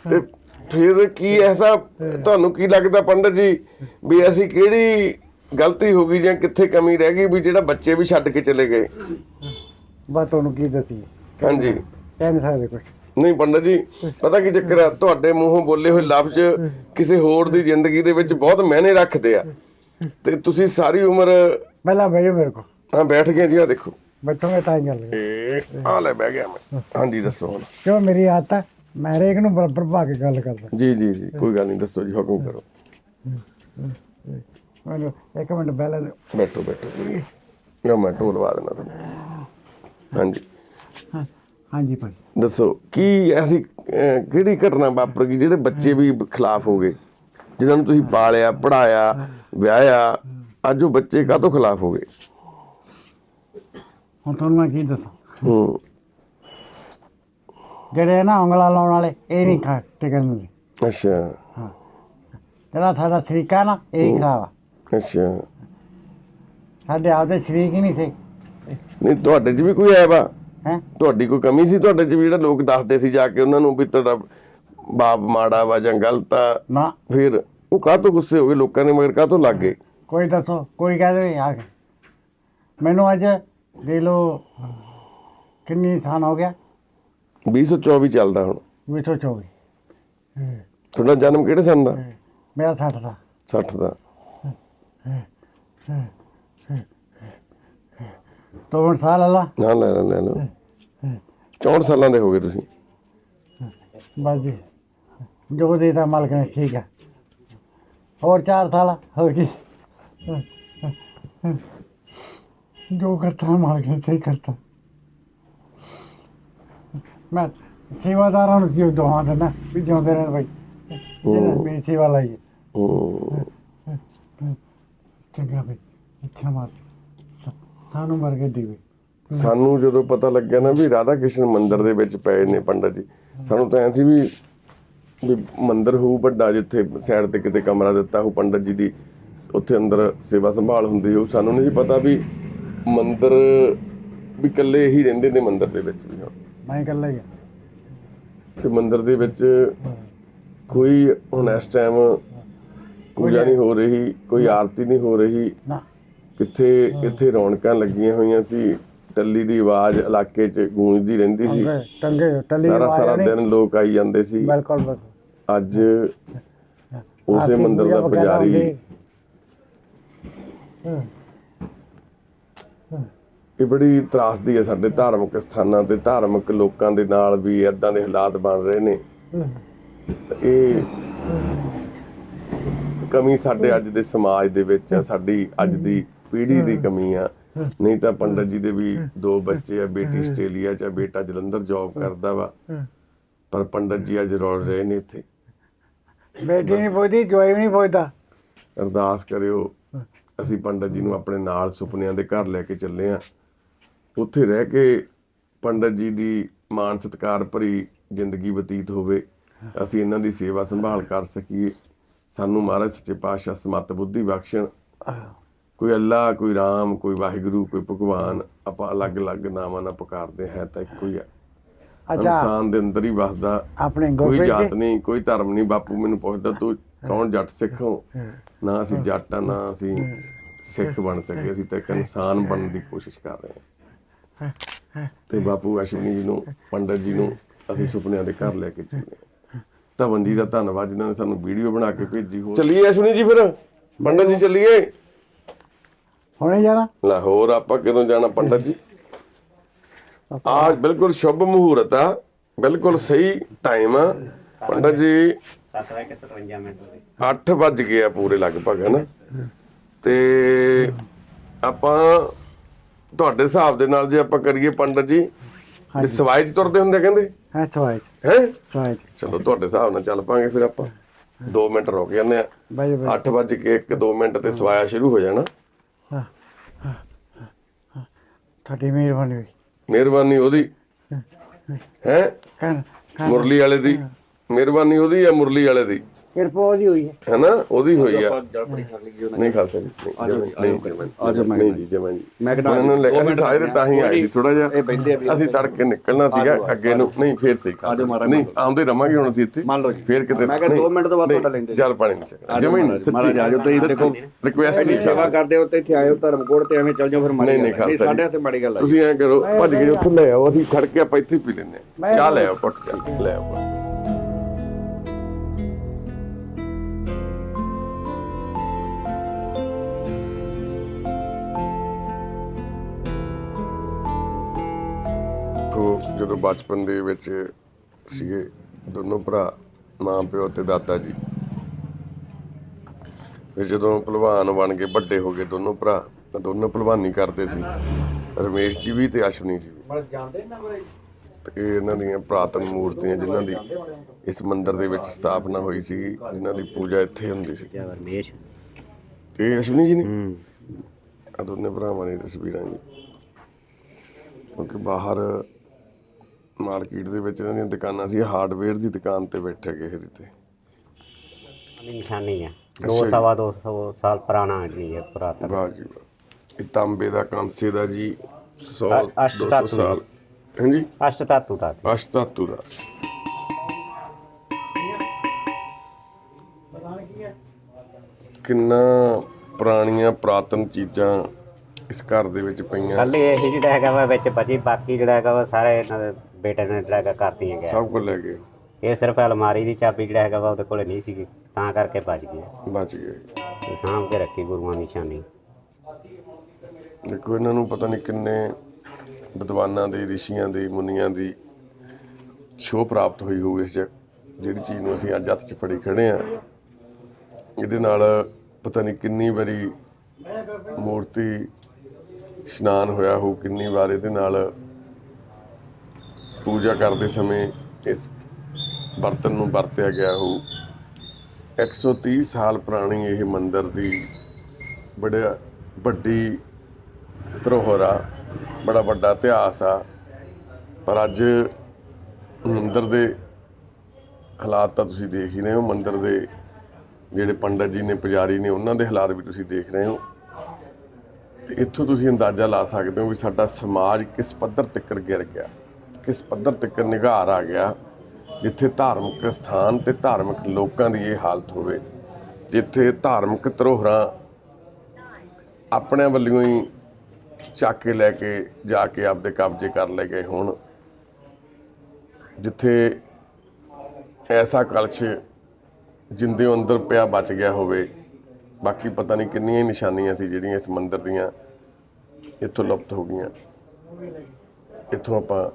ਤੇ ਫਿਰ ਕੀ ਐਸਾ ਤੁਹਾਨੂੰ ਕੀ ਲੱਗਦਾ ਪੰਡਤ ਜੀ ਵੀ ਐਸੀ ਕਿਹੜੀ ਗਲਤੀ ਹੋ ਗਈ ਜਾਂ ਕਿੱਥੇ ਕਮੀ ਰਹਿ ਗਈ ਵੀ ਜਿਹੜਾ ਬੱਚੇ ਵੀ ਛੱਡ ਕੇ ਚਲੇ ਗਏ? ਬਸ ਤੁਹਾਨੂੰ ਕੀ ਦੱਸੀ ਹਾਂਜੀ। ਕਹਿ ਨਹੀਂ ਸਕਦੇ ਕੁਝ ਨਹੀਂ ਪੰਡਤ ਜੀ ਪਤਾ ਕੀ ਚੱਕਰ ਆ ਤੁਹਾਡੇ ਮੂੰਹੋਂ ਬੋਲੇ ਹੋਏ ਲਫ਼ਜ਼ ਕਿਸੇ ਹੋਰ ਦੀ ਜ਼ਿੰਦਗੀ ਦੇ ਵਿੱਚ ਬਹੁਤ ਮਾਇਨੇ ਰੱਖਦੇ ਆ। ਤੇ ਤੁਸੀਂ ਸਾਰੀ ਉਮਰ ਪਹਿਲਾਂ ਬੈਠੋ ਮੇਰੇ ਕੋ ਹਾਂ ਬੈਠ ਗਏ ਜੀ ਆ ਦੇਖੋ। ਬੈਠੋਗੇ ਤਾਂ ਹੀ ਗੱਲ ਆ ਲੈ ਬਹਿ ਗਿਆ ਮੈਂ। ਹਾਂਜੀ ਦੱਸੋ ਹੁਣ। ਕਿਉਂ ਮੇਰੀ ਆਦਤ ਹੈ ਮੈਂ ਹਰੇਕ ਨੂੰ ਬਰਾਬਰ ਪਾ ਕੇ ਗੱਲ ਕਰਦਾ। ਜੀ ਜੀ ਜੀ ਕੋਈ ਗੱਲ ਨਹੀਂ ਦੱਸੋ ਜੀ ਹੁਕਮ ਕਰੋ। ਮੈਨੂੰ ਇੱਕ ਮਿੰਟ ਪਹਿਲਾਂ ਦਿਓ। ਬੈਠੋ ਬੈਠੋ ਲਓ ਮੈਂ ਢੋਲ ਵਾ ਦੇਣਾ ਤੁਹਾਨੂੰ। ਹਾਂਜੀ। ਹਾਂ- ਹਾਂਜੀ ਭਾਈ ਦੱਸੋ ਕੀ ਐਸੀ ਅਹ, ਕਿਹੜੀ ਘਟਨਾ ਵਾਪਰ ਗਈ ਜਿਹੜੇ ਬੱਚੇ ਵੀ ਖਿਲਾਫ ਹੋ ਗਏ? ਜਿਨ੍ਹਾਂ ਨੂੰ ਤੁਸੀਂ ਪਾਲਿਆ ਪੜਾਇਆ ਵਿਆਹਿਆ ਅੱਜ ਉਹ ਬੱਚੇ ਕਾਹਤੋਂ ਖਿਲਾਫ ਹੋ ਗਏ? ਹੁਣ ਤੁਹਾਨੂੰ ਮੈਂ ਕੀ ਦੱਸਾਂ? ਹੂੰ। ਜਿਹੜੇ ਨਾ ਉਂਗਲਾਂ ਲਾਉਣ ਵਾਲੇ ਇਹ ਨਹੀਂ ਖਾ ਟਿਕਣ ਦਿੰਦੇ ਅੱਛਾ। ਜਿਹੜਾ ਸਾਡਾ ਤਰੀਕਾ ਨਾ ਇਹ ਹੀ ਖਰਾਬ ਆ। ਅੱਛਾ। ਸਾਡੇ ਆਪਦੇ ਸ਼ਰੀਕ ਹੀ ਨਹੀਂ ਥੇ ਨਹੀਂ ਤੁਹਾਡੇ 'ਚ ਵੀ ਕੋਈ ਐਬ ਆ? ਹੈ? ਤੁਹਾਡੀ ਕੋਈ ਕਮੀ ਸੀ ਤੁਹਾਡੇ 'ਚ ਵੀ ਜਿਹੜਾ ਲੋਕ ਦੱਸਦੇ ਸੀ ਜਾ ਕੇ ਉਹਨਾਂ ਨੂੰ ਵੀ ਤੁਹਾਡਾ ਬਾਪ ਮਾੜਾ ਵਾ ਜਾਂ ਗਲਤ ਆ? ਨਾ। ਫਿਰ ਉਹ ਕਾਹਤੋਂ ਗੁੱਸੇ ਹੋ ਗਏ ਲੋਕਾਂ ਨੇ ਮਗਰ ਕਾਹਤੋਂ ਲੱਗ ਗਏ? ਕੋਈ ਦੱਸੋ ਕੋਈ ਕਹਿ ਦੇਵੇ ਆ ਕੇ। ਮੈਨੂੰ ਅੱਜ ਦੇ ਲੋ ਕਿੰਨੀ ਥਾਨ ਹੋ ਗਿਆ? 2024 ਚੱਲਦਾ ਹੁਣ। 224 ਤੁਹਾਡਾ ਜਨਮ ਕਿਹੜੇ ਸੰਨ ਦਾ? ਮੇਰਾ 60 ਦਾ। 60 ਦਾ। ਦੋ ਮਿੰਟ ਸਾਹ ਲਾ ਨਾ ਲੈ ਲੈ ਲੈ ਲਓ 64 ਸਾਲਾਂ ਦੇ ਹੋ ਗਏ ਤੁਸੀਂ। ਬਸ ਜੀ। ਜੋ ਦੇਤਾ ਮਾਲਕ ਨੇ ਠੀਕ ਹੈ ਹੋਰ ਚਾਰ ਸਾਲ ਹੋਰ ਕੀ? ਜੋ ਕਰਤਾ ਮਾਲਕ ਨੇ ਸਹੀ ਕਰਤਾ। ਮੈਂ ਸੇਵਾਦਾਰਾਂ ਨੂੰ ਕੀ ਦੁਆ ਦਿੰਦਾ ਵੀ ਜਿਉਂਦੇ ਰਹਿਣ ਭਾਈ ਜਿਹਨੇ ਮੇਰੀ ਸੇਵਾ ਲਈ ਚੰਗਾ ਭਾਈ ਇੱਛਾ ਮਾਰ। ਸਾਨੂੰ ਮਰ ਕੇ ਦੇਵੇ। ਸਾਨੂੰ ਜਦੋਂ ਪਤਾ ਲੱਗਿਆ ਨਾ ਵੀ ਰਾਧਾ ਕ੍ਰਿਸ਼ਨ ਮੰਦਿਰ ਦੇ ਵਿੱਚ ਪਏ ਨੇ ਪੰਡਤ ਜੀ ਸਾਨੂੰ ਤਾਂ ਐਂ ਸੀ ਵੀ ਵੀ ਮੰਦਿਰ ਹੋਊ ਵੱਡਾ ਜਿੱਥੇ ਸਾਈਡ ਤੇ ਕਿਤੇ ਕਮਰਾ ਦਿੱਤਾ ਹੋ ਪੰਡਤ ਜੀ ਦੀ ਉੱਥੇ ਅੰਦਰ ਸੇਵਾ ਸੰਭਾਲ ਹੁੰਦੀ ਹੋ ਸਾਨੂੰ ਨਹੀਂ ਪਤਾ ਵੀ ਮੰਦਿਰ ਵੀ ਇਕੱਲੇ ਹੀ ਰਹਿੰਦੇ ਨੇ ਮੰਦਿਰ ਦੇ ਵਿੱਚ ਵੀ ਹਾਂ। ਮੈਂ ਇਕੱਲਾ ਹੀ ਹਾਂ ਤੇ ਮੰਦਿਰ ਦੇ ਵਿੱਚ ਕੋਈ ਹੁਣ ਇਸ ਟਾਈਮ ਪੂਜਾ ਨਹੀਂ ਹੋ ਰਹੀ ਕੋਈ ਆਰਤੀ ਨਹੀਂ ਹੋ ਰਹੀ। ਨਾ। ਕਿੱਥੇ ਇੱਥੇ ਰੌਣਕਾਂ ਲੱਗੀਆਂ ਹੋਈਆਂ ਸੀ ਟੱਲੀ ਦੀ ਆਵਾਜ਼ ਇਲਾਕੇ 'ਚ ਗੂੰਜਦੀ ਰਹਿੰਦੀ ਸੀ। ਟੰਗੇ ਟੱਲੀ ਸਾਰਾ ਸਾਰਾ। ਦਿਨ ਲੋਕ ਆਈ ਜਾਂਦੇ ਸੀ। ਬਿਲਕੁਲ ਬਿਲਕੁਲ। ਅੱਜ ਉਸੇ ਮੰਦਿਰ ਦਾ ਪੁਜਾਰੀ ਇਹ ਬੜੀ ਤਰਾਸਦੀ ਹੈ ਸਾਡੇ ਧਾਰਮਿਕ ਸਥਾਨਾਂ ਤੇ ਧਾਰਮਿਕ ਲੋਕਾਂ ਦੇ ਨਾਲ ਵੀ ਇਦਾਂ ਦੇ ਹਾਲਾਤ ਬਣ ਰਹੇ ਨੇ। ਇਹ ਕਮੀ ਸਾਡੇ ਅੱਜ ਦੇ ਸਮਾਜ ਦੇ ਵਿੱਚ ਆ ਸਾਡੀ ਅੱਜ ਦੀ ਪੀੜ੍ਹੀ ਦੀ ਕਮੀ ਆ। ਨਹੀਂ ਤਾਂ ਪੰਡਤ ਜੀ ਦੇ ਵੀ ਦੋ ਬੱਚੇ ਆ ਬੇਟੀ ਆਸਟ੍ਰੇਲੀਆ ਚ ਆ ਬੇਟਾ ਜਲੰਧਰ ਜੌਬ ਕਰਦਾ ਵਾ। ਪਰ ਪੰਡਤ ਜੀ ਅੱਜ ਰੋਲ ਰਹੇ ਨੇ ਇੱਥੇ। ਬੇਟੀ ਨਹੀਂ ਪੁੱਛਦੀ ਜਵਾਈ ਨਹੀਂ ਪੁੱਛਦਾ। ਅਰਦਾਸ ਕਰਿਓ ਅਸੀਂ ਪੰਡਤ ਜੀ ਨੂੰ ਆਪਣੇ ਨਾਲ ਸੁਪਨਿਆਂ ਦੇ ਘਰ ਲੈ ਕੇ ਚੱਲੇ ਆ। ਉੱਥੇ ਰਹਿ ਕੇ ਪੰਡਤ ਜੀ ਦੀ ਮਾਨ ਸਤਿਕਾਰ ਭਰੀ ਜ਼ਿੰਦਗੀ ਬਤੀਤ ਹੋਵੇ। ਅਸੀਂ ਇਹਨਾਂ ਦੀ ਸੇਵਾ ਸੰਭਾਲ ਕਰ ਸਕੀਏ। ਸਾਨੂੰ ਮਹਾਰਾਜ ਸੱਚੇ ਪਾਤਸ਼ਾਹ ਸਮਤ ਬੁੱਧੀ ਬਖਸ਼ਣ। ਕੋਈ ਅੱਲਾ ਕੋਈ ਰਾਮ ਕੋਈ ਵਾਹਿਗੁਰੂ ਕੋਈ ਭਗਵਾਨ ਆਪਾਂ ਅਲੱਗ-ਅਲੱਗ ਨਾਮਾਂ ਨਾਲ ਪੁਕਾਰਦੇ ਹੈ ਤਾਂ ਇੱਕੋ ਹੀ ਹੈ ਅੱਛਾ ਇਨਸਾਨ ਦੇ ਅੰਦਰ ਹੀ ਵਸਦਾ। ਆਪਣੇ ਕੋਈ ਜਾਤ ਨਹੀਂ ਕੋਈ ਧਰਮ ਨਹੀਂ ਬਾਪੂ ਮੈਨੂੰ ਪੁੱਛਦਾ ਤੂੰ ਕੌਣ ਜੱਟ ਸਿੱਖ ਹੋ? ਨਾ ਅਸੀਂ ਜੱਟ ਆ ਨਾ ਅਸੀਂ ਸਿੱਖ ਬਣ ਸਕੇ। ਅਸੀਂ ਤਾਂ ਇੱਕ ਇਨਸਾਨ ਬਣਨ ਦੀ ਕੋਸ਼ਿਸ਼ ਕਰ ਰਹੇ ਹਾਂ। ਤੇ ਬਾਪੂ ਅਸ਼ਵਨੀ ਜੀ ਨੂੰ ਪੰਡਤ ਜੀ ਨੂੰ ਅਸੀਂ ਸੁਪਨਿਆਂ ਦੇ ਘਰ ਲੈ ਕੇ ਚੱਲੇ। ਧਵਨ ਜੀ ਦਾ ਧੰਨਵਾਦ ਜਿਨ੍ਹਾਂ ਨੇ ਸਾਨੂੰ ਵੀਡੀਓ ਬਣਾ ਕੇ ਭੇਜੀ। ਹੋ ਚੱਲੀਏ ਅਸ਼ਵਨੀ ਜੀ ਫਿਰ? ਪੰਡਤ ਜੀ ਚੱਲੀਏ। ਹੁਣੇ ਜਾਣਾ? ਲਾਹੌਰ ਆਪਾਂ ਕਦੋਂ ਜਾਣਾ ਪੰਡਤ ਜੀ? ਆਜ ਬਿਲਕੁਲ ਸ਼ੁਭ ਮਹੂਰਤ ਆ। ਬਿਲਕੁਲ ਸਹੀ ਟਾਈਮ ਆ। ਪੰਡਤ ਜੀ 7:57 ਮਿੰਟ ਹੋਏ 8 ਵੱਜ ਗਏ ਆ ਪੂਰੇ ਲਗਭਗ ਹਨਾ? ਤੇ ਆਪਾਂ ਤੁਹਾਡੇ ਹਿਸਾਬ ਦੇ ਨਾਲ ਜੇ ਆਪਾਂ ਕਰੀਏ ਪੰਡਤ ਜੀ ਵੀ ਸਵਾਈ ਚ ਤੁਰਦੇ ਹੁੰਦੇ ਕਹਿੰਦੇ? ਹੈ ਸਵਾਈ ਹੈ? ਸਵਾਈ ਚਲੋ ਤੁਹਾਡੇ ਹਿਸਾਬ ਨਾਲ ਚੱਲ ਪਾਂਗੇ ਫਿਰ ਆਪਾਂ। 2 ਮਿੰਟ ਰੁਕ ਜਾਂਦੇ ਆ। ਬਾਈ ਬਾਈ 8 ਵੱਜ ਕੇ 1 2 ਮਿੰਟ ਤੇ ਸਵਾਇਆ ਸ਼ੁਰੂ ਹੋ ਜਾਣਾ। ਤੁਹਾਡੀ ਮਿਹਰਬਾਨੀ ਹੋਈ। ਮਿਹਰਬਾਨੀ ਉਹਦੀ। ਹੈ। ਮੁਰਲੀ ਵਾਲੇ ਦੀ। ਮਿਹਰਬਾਨੀ ਉਹਦੀ ਆ ਮੁਰਲੀ ਵਾਲੇ ਦੀ? ਕਿਰਪਾ ਉਹਦੀ ਹੋਈ ਹੈ। ਹੈਨਾ? ਉਹਦੀ ਹੋਈ ਆ। ਨਹੀਂ ਖਾ ਸਕਦੇ ਨਹੀਂ ਆਜੋ ਮੈਂ ਨਹੀਂ ਜੀ ਜਮਾਂ ਜੀ। ਮੈਂ ਕਿਹਾ ਉਹਨਾਂ ਨੂੰ ਲੈ ਅਸੀਂ ਸਾਰੇ ਤਾਂ ਹੀ ਆਏ ਸੀ ਥੋੜਾ ਜਿਹਾ ਅਸੀਂ ਤੜਕੇ ਨਿਕਲਣਾ ਸੀਗਾ ਅੱਗੇ ਨੂੰ। ਨਹੀਂ ਫੇਰ ਸਹੀ ਖਾ ਨਹੀਂ ਆਉਂਦੇ ਰਵਾਂਗੇ ਹੁਣ ਅਸੀਂ ਇੱਥੇ। ਮੰਨ ਲਓ ਜੀ। ਫੇਰ ਕਿਤੇ ਮੈਂ ਕਿਹਾ ਦੋ ਮਿੰਟ ਤੋਂ ਬਾਅਦ ਤੁਹਾਡਾ ਲੈਂਦੇ ਜਲ ਪਾਣੀ ਨਹੀਂ ਚੱਕਣਾ। ਜਮਾਂ ਹੀ ਸੱਚੀ ਆਜੋ ਤੁਸੀਂ ਦੇਖੋ ਰਿਕੁਐਸਟ ਨਹੀਂ ਸੇਵਾ ਕਰਦੇ ਹੋ ਤੇ ਇੱਥੇ ਆਏ ਹੋ ਧਰਮਕੋਟ ਤੇ ਐਵੇਂ ਚੱਲ ਜਾਓ ਫਿਰ ਮਾੜੀ ਨਹੀਂ ਨਹੀਂ ਗੱਲ ਹੈ। ਨਹੀਂ ਸਾਡੇ। ਹੱਥੇ ਮਾੜੀ ਗੱਲ ਹੈ ਤੁਸੀਂ ਐਂ ਕਰੋ ਭੱਜ ਕੇ ਉੱਥੇ ਲੈ ਆਓ ਅਸੀਂ ਖੜ ਕੇ ਆਪਾਂ ਇੱਥੇ ਹੀ ਪੀ ਲੈਂਦੇ ਹਾਂ। ਚਾਹ ਲੈ ਆਓ ਪੁੱਟ ਕੇ ਲੈ ਆਓ। ਕੋ ਜਦੋਂ ਬਚਪਨ ਦੇ ਵਿੱਚ ਸੀਗੇ ਦੋਨੋਂ ਭਰਾ ਮਾਂ ਪਿਓ ਤੇ ਦਾਦਾ ਜੀ। ਫਿਰ ਜਦੋਂ ਪਹਿਲਵਾਨ ਬਣ ਕੇ ਵੱਡੇ ਹੋ ਗਏ ਦੋਨੋਂ ਭਰਾ ਤਾਂ ਦੋਨੋਂ ਪਹਿਲਵਾਨੀ ਕਰਦੇ ਸੀ। ਰਮੇਸ਼ ਜੀ ਵੀ ਤੇ ਅਸ਼ਵਨੀ ਜੀ ਵੀ। ਤੇ ਇਹ ਇਹਨਾਂ ਦੀਆਂ ਪ੍ਰਾਤਨ ਮੂਰਤੀਆਂ ਜਿਨ੍ਹਾਂ ਦੀ ਇਸ ਮੰਦਿਰ ਦੇ ਵਿੱਚ ਸਥਾਪਨਾ ਹੋਈ ਸੀ ਜਿਨ੍ਹਾਂ ਦੀ ਪੂਜਾ ਇੱਥੇ ਹੁੰਦੀ ਸੀ। ਰਮੇਸ਼? ਤੇ ਅਸ਼ਵਨੀ ਜੀ ਨੇ? ਹੂੰ। ਆ ਦੋਨੇ ਭਰਾਵਾਂ ਦੀਆਂ ਤਸਵੀਰਾਂ ਜੀ। ਕਿਉਂਕਿ ਬਾਹਰ ਮਾਰਕੀਟ ਦੇ ਵਿੱਚ ਇਹਨਾਂ ਦੀਆਂ ਦੁਕਾਨਾਂ ਸੀ ਹਾਰਡਵੇਅਰ ਦੀ ਦੁਕਾਨ ਤੇ ਬੈਠੇ ਗਏ ਇਹ ਤੇ ਦੀ ਨਿਸ਼ਾਨੀ ਹੈ ਦੋ ਸਵਾ ਸਾਲ ਪੁਰਾਣਾ ਜੀ ਹੈ ਪੁਰਾਤਨ। ਵਾਹ ਜੀ ਵਾਹ। ਇਹ ਤਾਂਬੇ ਦਾ ਕਾਂਸੇ ਦਾ ਜੀ 100 ਅ- ਅਸ਼ਟ 200 ਧਾਤੂ ਸਾਲ। ਹਾਂਜੀ? ਅਸ਼ਟ ਧਾਤੂ ਦਾ ਅਸ਼ਟ ਧਾਤੂ ਦਾ। ਕਿੰਨਾ ਪੁਰਾਣੀਆਂ ਪ੍ਰਾਤਨ ਚੀਜ਼ਾਂ ਇਸ ਘਰ ਦੇ ਵਿੱਚ ਪਈਆਂ। ਕੱਲ ਇਹ ਜਿਹੜਾ ਹੈਗਾ ਵਾ ਵਿੱਚ ਬਚੀ ਬਾਕੀ ਜਿਹੜਾ ਹੈਗਾ ਵਾ ਸਾਰੇ ਇਹਨਾਂ ਦੇ ਬੇਟੇ ਨੇ ਜਿਹੜਾ ਹੈਗਾ ਕਰਤੀਆਂ ਗਿਆ। ਸਭ ਕੁਝ ਲੈ ਗਏ। ਇਹ ਸਿਰਫ ਅਲਮਾਰੀ ਦੀ ਚਾਬੀ ਜਿਹੜਾ ਹੈਗਾ ਵਾ ਉਹਦੇ ਕੋਲੇ ਨਹੀਂ ਸੀਗੀ। ਤਾਂ ਕਰਕੇ ਬਚ ਗਿਆ ਬਚ ਗਏ। ਤੇ ਸਾਂਭ ਕੇ ਰੱਖੀ ਗੁਰੂਆਂ ਦੀ ਨਿਸ਼ਾਨੀ ਦੇਖੋ ਇਹਨਾਂ ਨੂੰ ਪਤਾ ਨਹੀਂ ਕਿੰਨੇ ਵਿਦਵਾਨਾਂ ਦੇ ਰਿਸ਼ੀਆਂ ਦੇ ਮੁਨੀਆਂ ਦੀ ਛੋਹ ਪ੍ਰਾਪਤ ਹੋਈ ਹੋਊ ਇਸ 'ਚ ਜਿਹੜੀ ਚੀਜ਼ ਨੂੰ ਅਸੀਂ ਅੱਜ ਹੱਥ 'ਚ ਫੜੀ ਖੜੇ ਆ। ਇਹਦੇ ਨਾਲ ਪਤਾ ਨਹੀਂ ਕਿੰਨੀ ਵਾਰੀ ਮੂਰਤੀ ਇਸ਼ਨਾਨ ਹੋਇਆ ਹੋ ਕਿੰਨੀ ਵਾਰ ਇਹਦੇ ਨਾਲ ਪੂਜਾ ਕਰਦੇ ਸਮੇਂ ਇਸ ਬਰਤਨ ਨੂੰ ਵਰਤਿਆ ਗਿਆ ਹੋ। 130 ਸਾਲ ਪੁਰਾਣੀ ਇਹ ਮੰਦਿਰ ਦੀ ਬੜਾ ਵੱਡੀ ਧਰੋਹਰ ਆ, ਬੜਾ ਵੱਡਾ ਇਤਿਹਾਸ ਆ। ਪਰ ਅੱਜ ਮੰਦਿਰ ਦੇ ਹਾਲਾਤ ਤਾਂ ਤੁਸੀਂ ਦੇਖ ਹੀ ਰਹੇ ਹੋ। ਮੰਦਿਰ ਦੇ ਜਿਹੜੇ ਪੰਡਤ ਜੀ ਨੇ, ਪੁਜਾਰੀ ਨੇ, ਉਹਨਾਂ ਦੇ ਹਾਲਾਤ ਵੀ ਤੁਸੀਂ ਦੇਖ ਰਹੇ ਹੋ। ਤੇ ਇੱਥੋਂ ਤੁਸੀਂ ਅੰਦਾਜ਼ਾ ਲਾ ਸਕਦੇ ਹੋ ਵੀ ਸਾਡਾ ਸਮਾਜ ਕਿਸ ਪੱਧਰ ਤੱਕ ਗਿਰ ਗਿਆ। ਕਿਸ ਪੱਧਰ ਤੱਕ ਨਿਗਾਰ ਆ ਗਿਆ, ਜਿੱਥੇ ਧਾਰਮਿਕ ਸਥਾਨ ਤੇ ਧਾਰਮਿਕ ਲੋਕਾਂ ਦੀ ਇਹ ਹਾਲਤ ਹੋਵੇ, ਜਿੱਥੇ ਧਾਰਮਿਕ ਧਰੋਹਰਾਂ ਆਪਣੇ ਵੱਲੋਂ ਹੀ ਚੱਕ ਕੇ ਲੈ ਕੇ ਜਾ ਕੇ ਆਪਦੇ ਕਬਜ਼ੇ ਕਰ ਲਏ ਗਏ ਹੋਣ, ਜਿੱਥੇ ਐਸਾ ਕਲਸ਼ ਜਿੰਦੇ ਅੰਦਰ ਪਿਆ ਬਚ ਗਿਆ ਹੋਵੇ, ਬਾਕੀ ਪਤਾ ਨਹੀਂ ਕਿੰਨੀਆਂ ਹੀ ਨਿਸ਼ਾਨੀਆਂ ਸੀ ਜਿਹੜੀਆਂ ਇਸ ਮੰਦਿਰ ਦੀਆਂ ਇੱਥੋਂ ਲੁਪਤ ਹੋ ਗਈਆਂ। ਇੱਥੋਂ ਆਪਾਂ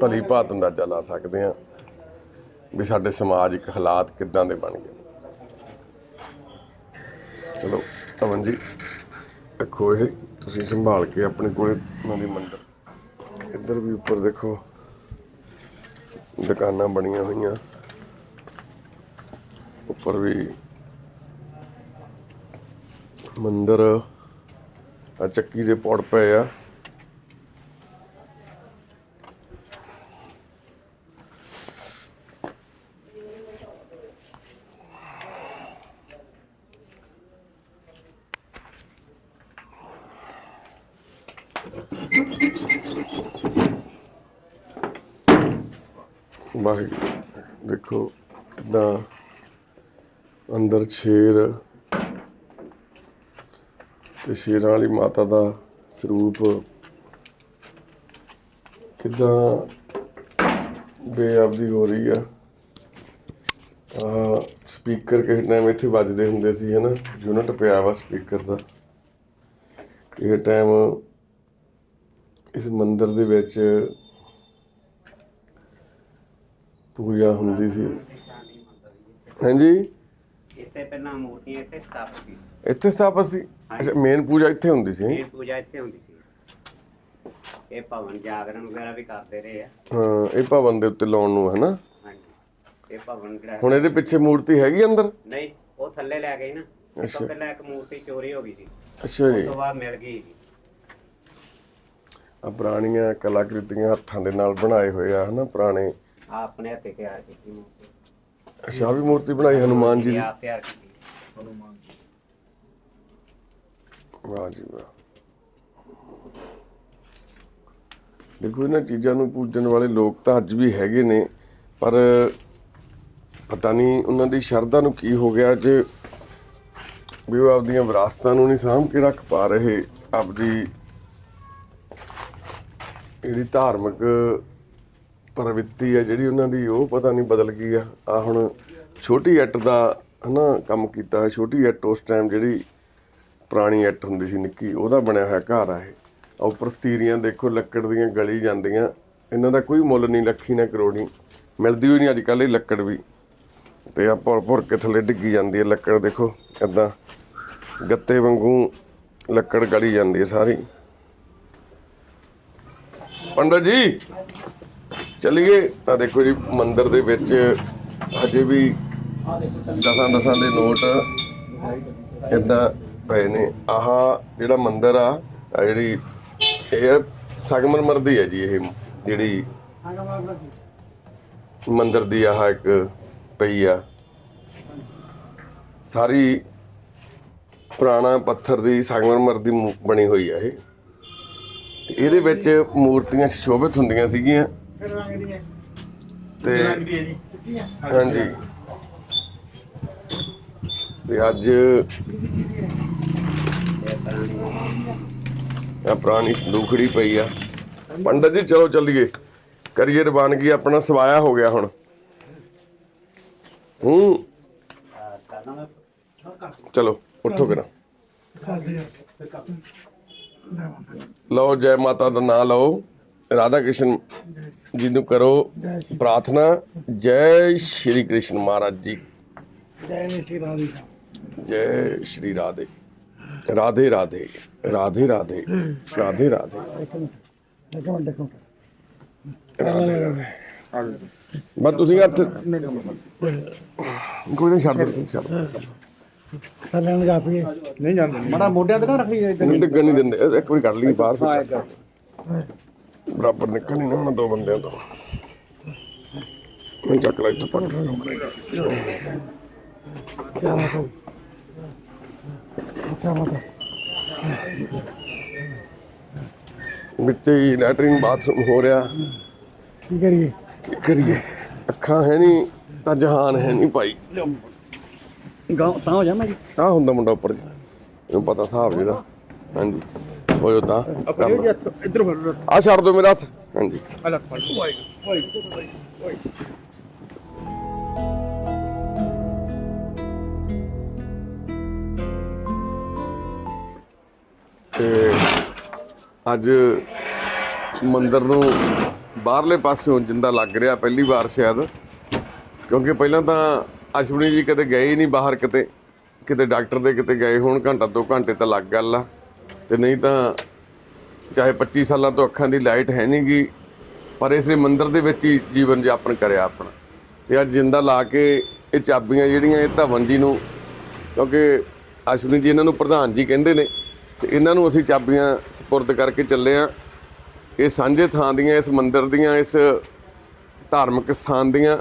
ਭਲੀ ਭਾਤ ਅੰਦਾਜ਼ਾ ਲਾ ਸਕਦੇ ਹਾਂ ਵੀ ਸਾਡੇ ਸਮਾਜਿਕ ਹਾਲਾਤ ਕਿੱਦਾਂ ਦੇ ਬਣ ਗਏ। ਚਲੋ ਤਮਨ ਜੀ ਰੱਖੋ ਇਹ ਤੁਸੀਂ ਸੰਭਾਲ ਕੇ ਆਪਣੇ ਕੋਲੇ ਉਹਨਾਂ ਦੀ ਮੰਦਰ ਇੱਧਰ ਵੀ ਉੱਪਰ ਦੇਖੋ, ਦੁਕਾਨਾਂ ਬਣੀਆਂ ਹੋਈਆਂ। ਉੱਪਰ ਵੀ ਮੰਦਰ ਆ, ਚੱਕੀ ਦੇ ਪੌੜ ਪਏ ਆ। ਵਾਹਿਗੁਰੂ। ਦੇਖੋ ਕਿੱਦਾਂ ਅੰਦਰ ਸ਼ੇਰ ਤੇ ਸ਼ੇਰਾਂ ਵਾਲੀ ਮਾਤਾ ਦਾ ਸਰੂਪ ਕਿੱਦਾਂ ਬੇਅਬਦੀ ਹੋ ਰਹੀ ਆ। ਆ ਸਪੀਕਰ ਕਿਸੇ ਟਾਈਮ ਇੱਥੇ ਵੱਜਦੇ ਹੁੰਦੇ ਸੀ, ਹਨਾ? ਯੂਨਿਟ ਪਿਆ ਵਾ ਸਪੀਕਰ ਦਾ। ਇਹ ਟਾਈਮ ਇਸ ਮੰਦਰ ਦੇ ਵਿੱਚ ਪੂਜਾ ਹੁੰਦੀ ਸੀ। ਹਾਂਜੀ? ਇੱਥੇ ਪਹਿਲਾਂ ਮੂਰਤੀਆਂ ਇੱਥੇ ਸਥਾਪਿਤ ਸੀ। ਇੱਥੇ ਸਥਾਪਿਤ ਸੀ? ਅੱਛਾ ਮੇਨ ਪੂਜਾ ਇੱਥੇ ਹੁੰਦੀ ਸੀ। ਇਹ ਪੂਜਾ ਇੱਥੇ ਹੁੰਦੀ ਸੀ। ਇਹ ਭਵਨ ਜਾਗਰਣ ਵਗੈਰਾ ਵੀ ਕਰਦੇ ਰਹੇ ਆ। ਹਾਂ ਇਹ ਭਵਨ ਦੇ ਉੱਤੇ ਲਾਉਣ ਨੂੰ ਹੈ ਨਾ? ਹਾਂਜੀ। ਇਹ ਭਵਨ ਜਿਹੜਾ ਹੁਣ ਇਹਦੇ ਪਿੱਛੇ ਮੂਰਤੀ ਹੈਗੀ ਅੰਦਰ? ਨਹੀਂ ਉਹ ਥੱਲੇ ਲੈ ਗਏ ਨਾ। ਤੋਂ ਪਹਿਲਾਂ ਇੱਕ ਮੂਰਤੀ ਚੋਰੀ ਹੋ ਗਈ ਸੀ। ਅੱਛਾ ਜੀ। ਉਸ ਤੋਂ ਬਾਅਦ ਮਿਲ ਗਈ ਜੀ ਆ ਪੁਰਾਣੀਆਂ ਕਲਾਕ੍ਰਿਤੀਆਂ ਹੱਥਾਂ ਦੇ ਨਾਲ ਬਣਾਏ ਹੋਏ ਆ ਹਨਾ ਪੁਰਾਣੇ ਆ ਆਪਣੇ ਹੱਥੇ ਤਿਆਰ ਕੀਤੀ ਮੂਰਤੀ। ਅੱਛਾ ਆਹ ਵੀ ਮੂਰਤੀ ਬਣਾਈ ਹਨੂਮਾਨ ਜੀ ਦੀ? ਆਪ ਤਿਆਰ ਕੀਤੀ। ਹਨੂਮਾਨ ਵਾਹ ਜੀ ਵਾਹ। ਦੇਖੋ ਇਹਨਾਂ ਚੀਜ਼ਾਂ ਨੂੰ ਪੂਜਣ ਵਾਲੇ ਲੋਕ ਤਾਂ ਅੱਜ ਵੀ ਹੈਗੇ ਨੇ ਪਰ ਪਤਾ ਨਹੀਂ ਉਹਨਾਂ ਦੀ ਸ਼ਰਧਾ ਨੂੰ ਕੀ ਹੋ ਗਿਆ ਅੱਜ ਵੀ ਉਹ ਆਪਦੀਆਂ ਵਿਰਾਸਤਾਂ ਨੂੰ ਨਹੀਂ ਸਾਂਭ ਕੇ ਰੱਖ ਪਾ ਰਹੇ ਆਪਦੀ ਜਿਹੜੀ ਧਾਰਮਿਕ ਪ੍ਰਵਿੱਤੀ ਹੈ ਜਿਹੜੀ ਉਹਨਾਂ ਦੀ, ਉਹ ਪਤਾ ਨਹੀਂ ਬਦਲ ਗਈ ਆ। ਆ ਹੁਣ ਛੋਟੀ ਇੱਟ ਦਾ ਹਨਾ ਕੰਮ ਕੀਤਾ ਹੈ। ਛੋਟੀ ਐਟ ਉਸ ਟਾਈਮ ਜਿਹੜੀ ਪੁਰਾਣੀ ਇੱਟ ਹੁੰਦੀ ਸੀ ਨਿੱਕੀ, ਉਹਦਾ ਬਣਿਆ ਹੋਇਆ ਘਰ ਆ ਇਹ। ਉੱਪਰ ਸਤੀਰੀਆਂ ਦੇਖੋ, ਲੱਕੜ ਦੀਆਂ ਗਲੀ ਜਾਂਦੀਆਂ। ਇਹਨਾਂ ਦਾ ਕੋਈ ਮੁੱਲ ਨਹੀਂ, ਲੱਖੀ ਨਾ ਕਰੋੜੀ। ਮਿਲਦੀ ਹੋਈ ਨਹੀਂ ਅੱਜ ਕੱਲ੍ਹ ਇਹ ਲੱਕੜ ਵੀ। ਤੇ ਆ ਭੁਰ ਭੁਰ ਕੇ ਥੱਲੇ ਡਿੱਗੀ ਜਾਂਦੀ ਹੈ ਲੱਕੜ, ਦੇਖੋ ਇਦਾਂ ਗੱਤੇ ਵਾਂਗੂ ਲੱਕੜ ਗਲੀ ਜਾਂਦੀ ਹੈ ਸਾਰੀ। ਪੰਡਤ ਜੀ! ਚਲੀਏ ਤਾਂ ਦੇਖੋ ਜੀ, ਮੰਦਿਰ ਦੇ ਵਿੱਚ ਹਜੇ ਵੀ ਦਸਾਂ ਦਸਾਂ ਦੇ ਨੋਟ ਇਦਾਂ ਪਏ ਨੇ। ਆਹ ਜਿਹੜਾ ਮੰਦਿਰ ਆ ਆਹ ਜਿਹੜੀ ਇਹ ਸੰਗਮਰਮਰ ਦੀ ਹੈ ਜੀ, ਇਹ ਜਿਹੜੀ ਮੰਦਿਰ ਦੀ ਆਹ ਇੱਕ ਪਈ ਆ। ਸਾਰੀ ਪੁਰਾਣਾ ਪੱਥਰ ਦੀ ਸੰਗਮਰਮਰ ਦੀ ਬਣੀ ਹੋਈ ਆ ਇਹ। ਇਹਦੇ ਵਿੱਚ ਮੂਰਤੀਆਂ ਸ਼ੋਭਿਤ ਹੁੰਦੀਆਂ ਸੀਗੀਆਂ। ਤੇ ਹਾਂਜੀ। ਤੇ ਅੱਜ ਆ ਪੁਰਾਣੀ ਸੰਦੂਖੜੀ ਪਈ ਆ। ਪੰਡਤ ਜੀ ਚਲੋ ਚੱਲੀਏ। ਕਰੀਏ ਰਵਾਨਗੀ ਆਪਣਾ ਸਵਾਇਆ ਹੋ ਗਿਆ ਹੁਣ। ਹੂੰ। ਚਲੋ ਉੱਠੋ ਕਰਾਂ ਲਓ ਜੈ ਮਾਤਾ ਦਾ ਨਾਮ ਲਓ। ਰਾਧਾ ਕ੍ਰਿਸ਼ਨ ਜੀ ਨੂੰ ਕਰੋ ਪ੍ਰਾਰਥਨਾ। ਜੈ ਸ਼੍ਰੀ ਕ੍ਰਿਸ਼ਨ ਮਹਾਰਾਜ ਜੀ। ਜੈ ਸ਼੍ਰੀ ਰਾਧੇ। ਜੈ ਸ਼੍ਰੀ ਰਾਧੇ। ਰਾਧੇ ਰਾਧੇ ਰਾਧੇ ਰਾਧੇ ਰਾਧੇ ਬਸ ਤੁਸੀਂ ਹੱਥ ਕੋਈ ਨਹੀਂ ਛੱਡ ਦੋ ਛੱਡ ਦਿਓ। ਥੱਲੇ ਨੂੰ ਜਾਪੀਏ ਨਹੀਂ ਜਾਂਦੇ। ਮੜਾ ਮੋਢਿਆਂ ਤੇ ਨਾ ਰੱਖੀ ਇਦਾਂ ਨਹੀਂ ਡਿੱਗਣ ਨਹੀਂ ਦਿੰਦੇ ਇੱਕ ਵਾਰੀ ਕੱਢ ਲਈ ਬਾਹਰ ਫਿਰ ਚੱਕ। ਬਰਾਬਰ ਨਿਕਲ ਨਹੀਂ ਨਾ ਹੁਣ ਦੋ ਬੰਦਿਆਂ ਤੋਂ। ਮੈਂ ਚੱਕ ਲੈ ਇੱਥੋਂ ਪੱਟ ਕਿਆ ਬਾਤ ਹੈ ਕਿਆ ਬਾਤ ਹੈ ਵਿੱਚ ਹੀ ਲੈਟਰਿੰਗ ਬਾਥਰੂਮ ਹੋ ਰਿਹਾ। ਕੀ ਕਰੀਏ? ਕੀ ਕਰੀਏ? ਅੱਖਾਂ ਹੈ ਨਹੀਂ ਤਾਂ ਜਹਾਨ ਹੈ ਨਹੀਂ ਭਾਈ। ਗਾਂ ਤਾਂ ਹੋ ਜਾ ਮੈਂ ਜੀ। ਆ ਹੁੰਦਾ ਮੁੰਡਾ ਉੱਪਰ ਜੀ। ਇਹਨੂੰ ਪਤਾ ਹਿਸਾਬ ਜਿਹਦਾ। ਹਾਂਜੀ। ਹੋਇਓ ਤਾਂ। ਇੱਧਰ ਫੜ ਆ ਛੱਡ ਦਿਓ ਮੇਰਾ ਹੱਥ। ਹਾਂਜੀ। ਆ ਲੈ ਫੜ ਵਾਹਿਗੁਰੂ। ਤੇ ਅੱਜ ਮੰਦਿਰ ਨੂੰ ਬਾਹਰਲੇ ਪਾਸਿਓਂ ਜਿੰਦਾ ਲੱਗ ਰਿਹਾ ਪਹਿਲੀ ਵਾਰ ਸ਼ਾਇਦ। ਕਿਉਂਕਿ ਪਹਿਲਾਂ ਤਾਂ ਅਸ਼ਵਨੀ ਜੀ ਕਦੇ ਗਏ ਹੀ ਨਹੀਂ ਬਾਹਰ ਕਿਤੇ। ਕਿਤੇ ਡਾਕਟਰ ਦੇ ਕਿਤੇ ਗਏ ਹੋਣ ਘੰਟਾ ਦੋ ਘੰਟੇ ਤਾਂ ਲੱਗ ਗੱਲ ਆ। ਤੇ ਨਹੀਂ ਤਾਂ ਚਾਹੇ 25 ਸਾਲਾਂ ਤੋਂ ਅੱਖਾਂ ਦੀ ਲਾਈਟ ਹੈ ਨਹੀਂ ਗੀ, ਪਰ ਇਸੇ ਮੰਦਿਰ ਦੇ ਵਿੱਚ ਹੀ ਜੀਵਨ ਜਾਪਨ ਕਰਿਆ ਆਪਣਾ। ਤੇ ਅੱਜ ਜਿੰਦਾ ਲਾ ਕੇ ਇਹ ਚਾਬੀਆਂ ਜਿਹੜੀਆਂ, ਇਹ ਧਵਨ ਜੀ ਨੂੰ, ਕਿਉਂਕਿ ਅਸ਼ਵਨੀ ਜੀ ਇਹਨਾਂ ਨੂੰ ਪ੍ਰਧਾਨ ਜੀ ਕਹਿੰਦੇ ਨੇ, ਤੇ ਇਹਨਾਂ ਨੂੰ ਅਸੀਂ ਚਾਬੀਆਂ ਸਪੁਰਦ ਕਰਕੇ ਚੱਲੇ ਆ। ਇਹ ਸਾਂਝੇ ਥਾਂ ਦੀਆਂ, ਇਸ ਮੰਦਿਰ ਦੀਆਂ, ਇਸ ਧਾਰਮਿਕ ਸਥਾਨ ਦੀਆਂ।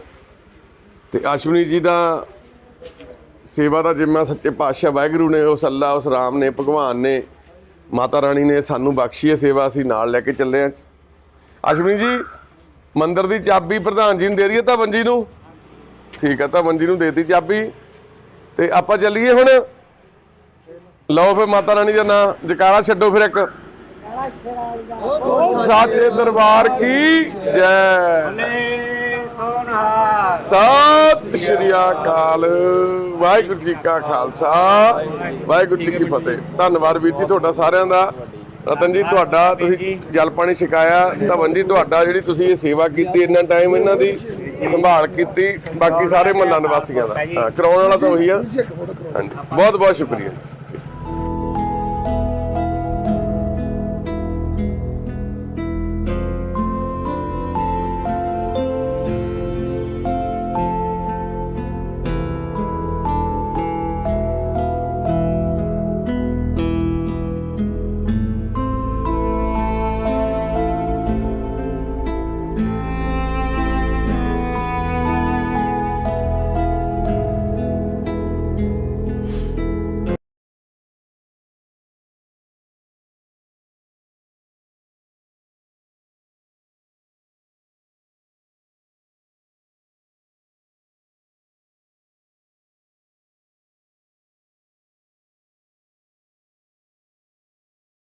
ਤੇ ਅਸ਼ਵਨੀ ਜੀ ਦਾ ਸੇਵਾ ਦਾ ਜਿੰਮਾ ਸੱਚੇ ਪਾਤਸ਼ਾਹ ਵਾਹਿਗੁਰੂ ਨੇ ਉਸ ਅੱਲਾ ਉਸ ਰਾਮ ਨੇ, ਭਗਵਾਨ ਨੇ ਮਾਤਾ ਰਾਣੀ ਨੇ ਸਾਨੂੰ ਬਖਸ਼ੀ ਹੈ ਸੇਵਾ ਅਸੀਂ ਨਾਲ ਲੈ ਕੇ ਚੱਲੇ ਆ। ਅਸ਼ਵਨੀ ਜੀ ਮੰਦਿਰ ਦੀ ਚਾਬੀ ਪ੍ਰਧਾਨ ਜੀ ਨੂੰ ਦੇ ਦਈਏ ਤਾਂ ਬੰਜੀ ਨੂੰ? ਠੀਕ ਆ ਤਾਂ ਬੰਜੀ ਨੂੰ ਦੇਤੀ ਚਾਬੀ। ਤੇ ਆਪਾਂ ਚੱਲੀਏ ਹੁਣ। ਲਓ ਫਿਰ ਮਾਤਾ ਰਾਣੀ ਦਾ ਨਾਂ ਜਕਾਰਾ ਛੱਡੋ ਫਿਰ ਇੱਕ। ਸਾਚੇ ਦਰਬਾਰ ਕੀ? ਜੈ। ਸਤਿ ਸ਼੍ਰੀ ਅਕਾਲ। ਵਾਹਿਗੁਰੂ ਜੀ ਕਾ ਖਾਲਸਾ। ਵਾਹਿਗੁਰੂ ਜੀ ਕੀ ਫਤਿਹ। ਧੰਨਵਾਦ ਵੀਰ ਜੀ ਤੁਹਾਡਾ ਸਾਰਿਆਂ ਦਾ। ਰਤਨ ਜੀ ਤੁਹਾਡਾ ਤੁਸੀਂ ਜਲ ਪਾਣੀ ਛਕਾਇਆ। ਧਵਨ ਜੀ ਤੁਹਾਡਾ ਜਿਹੜੀ ਤੁਸੀਂ ਇਹ ਸੇਵਾ ਕੀਤੀ ਇੰਨਾ ਟਾਈਮ ਇਹਨਾਂ ਦੀ ਸੰਭਾਲ ਕੀਤੀ ਬਾਕੀ ਸਾਰੇ ਮਹੱਲਾ ਨਿਵਾਸੀਆਂ ਦਾ। ਹਾਂ ਕਰਾਉਣ ਵਾਲਾ ਤਾਂ ਉਹੀ ਆ। ਹਾਂਜੀ। ਬਹੁਤ ਬਹੁਤ ਸ਼ੁਕਰੀਆ।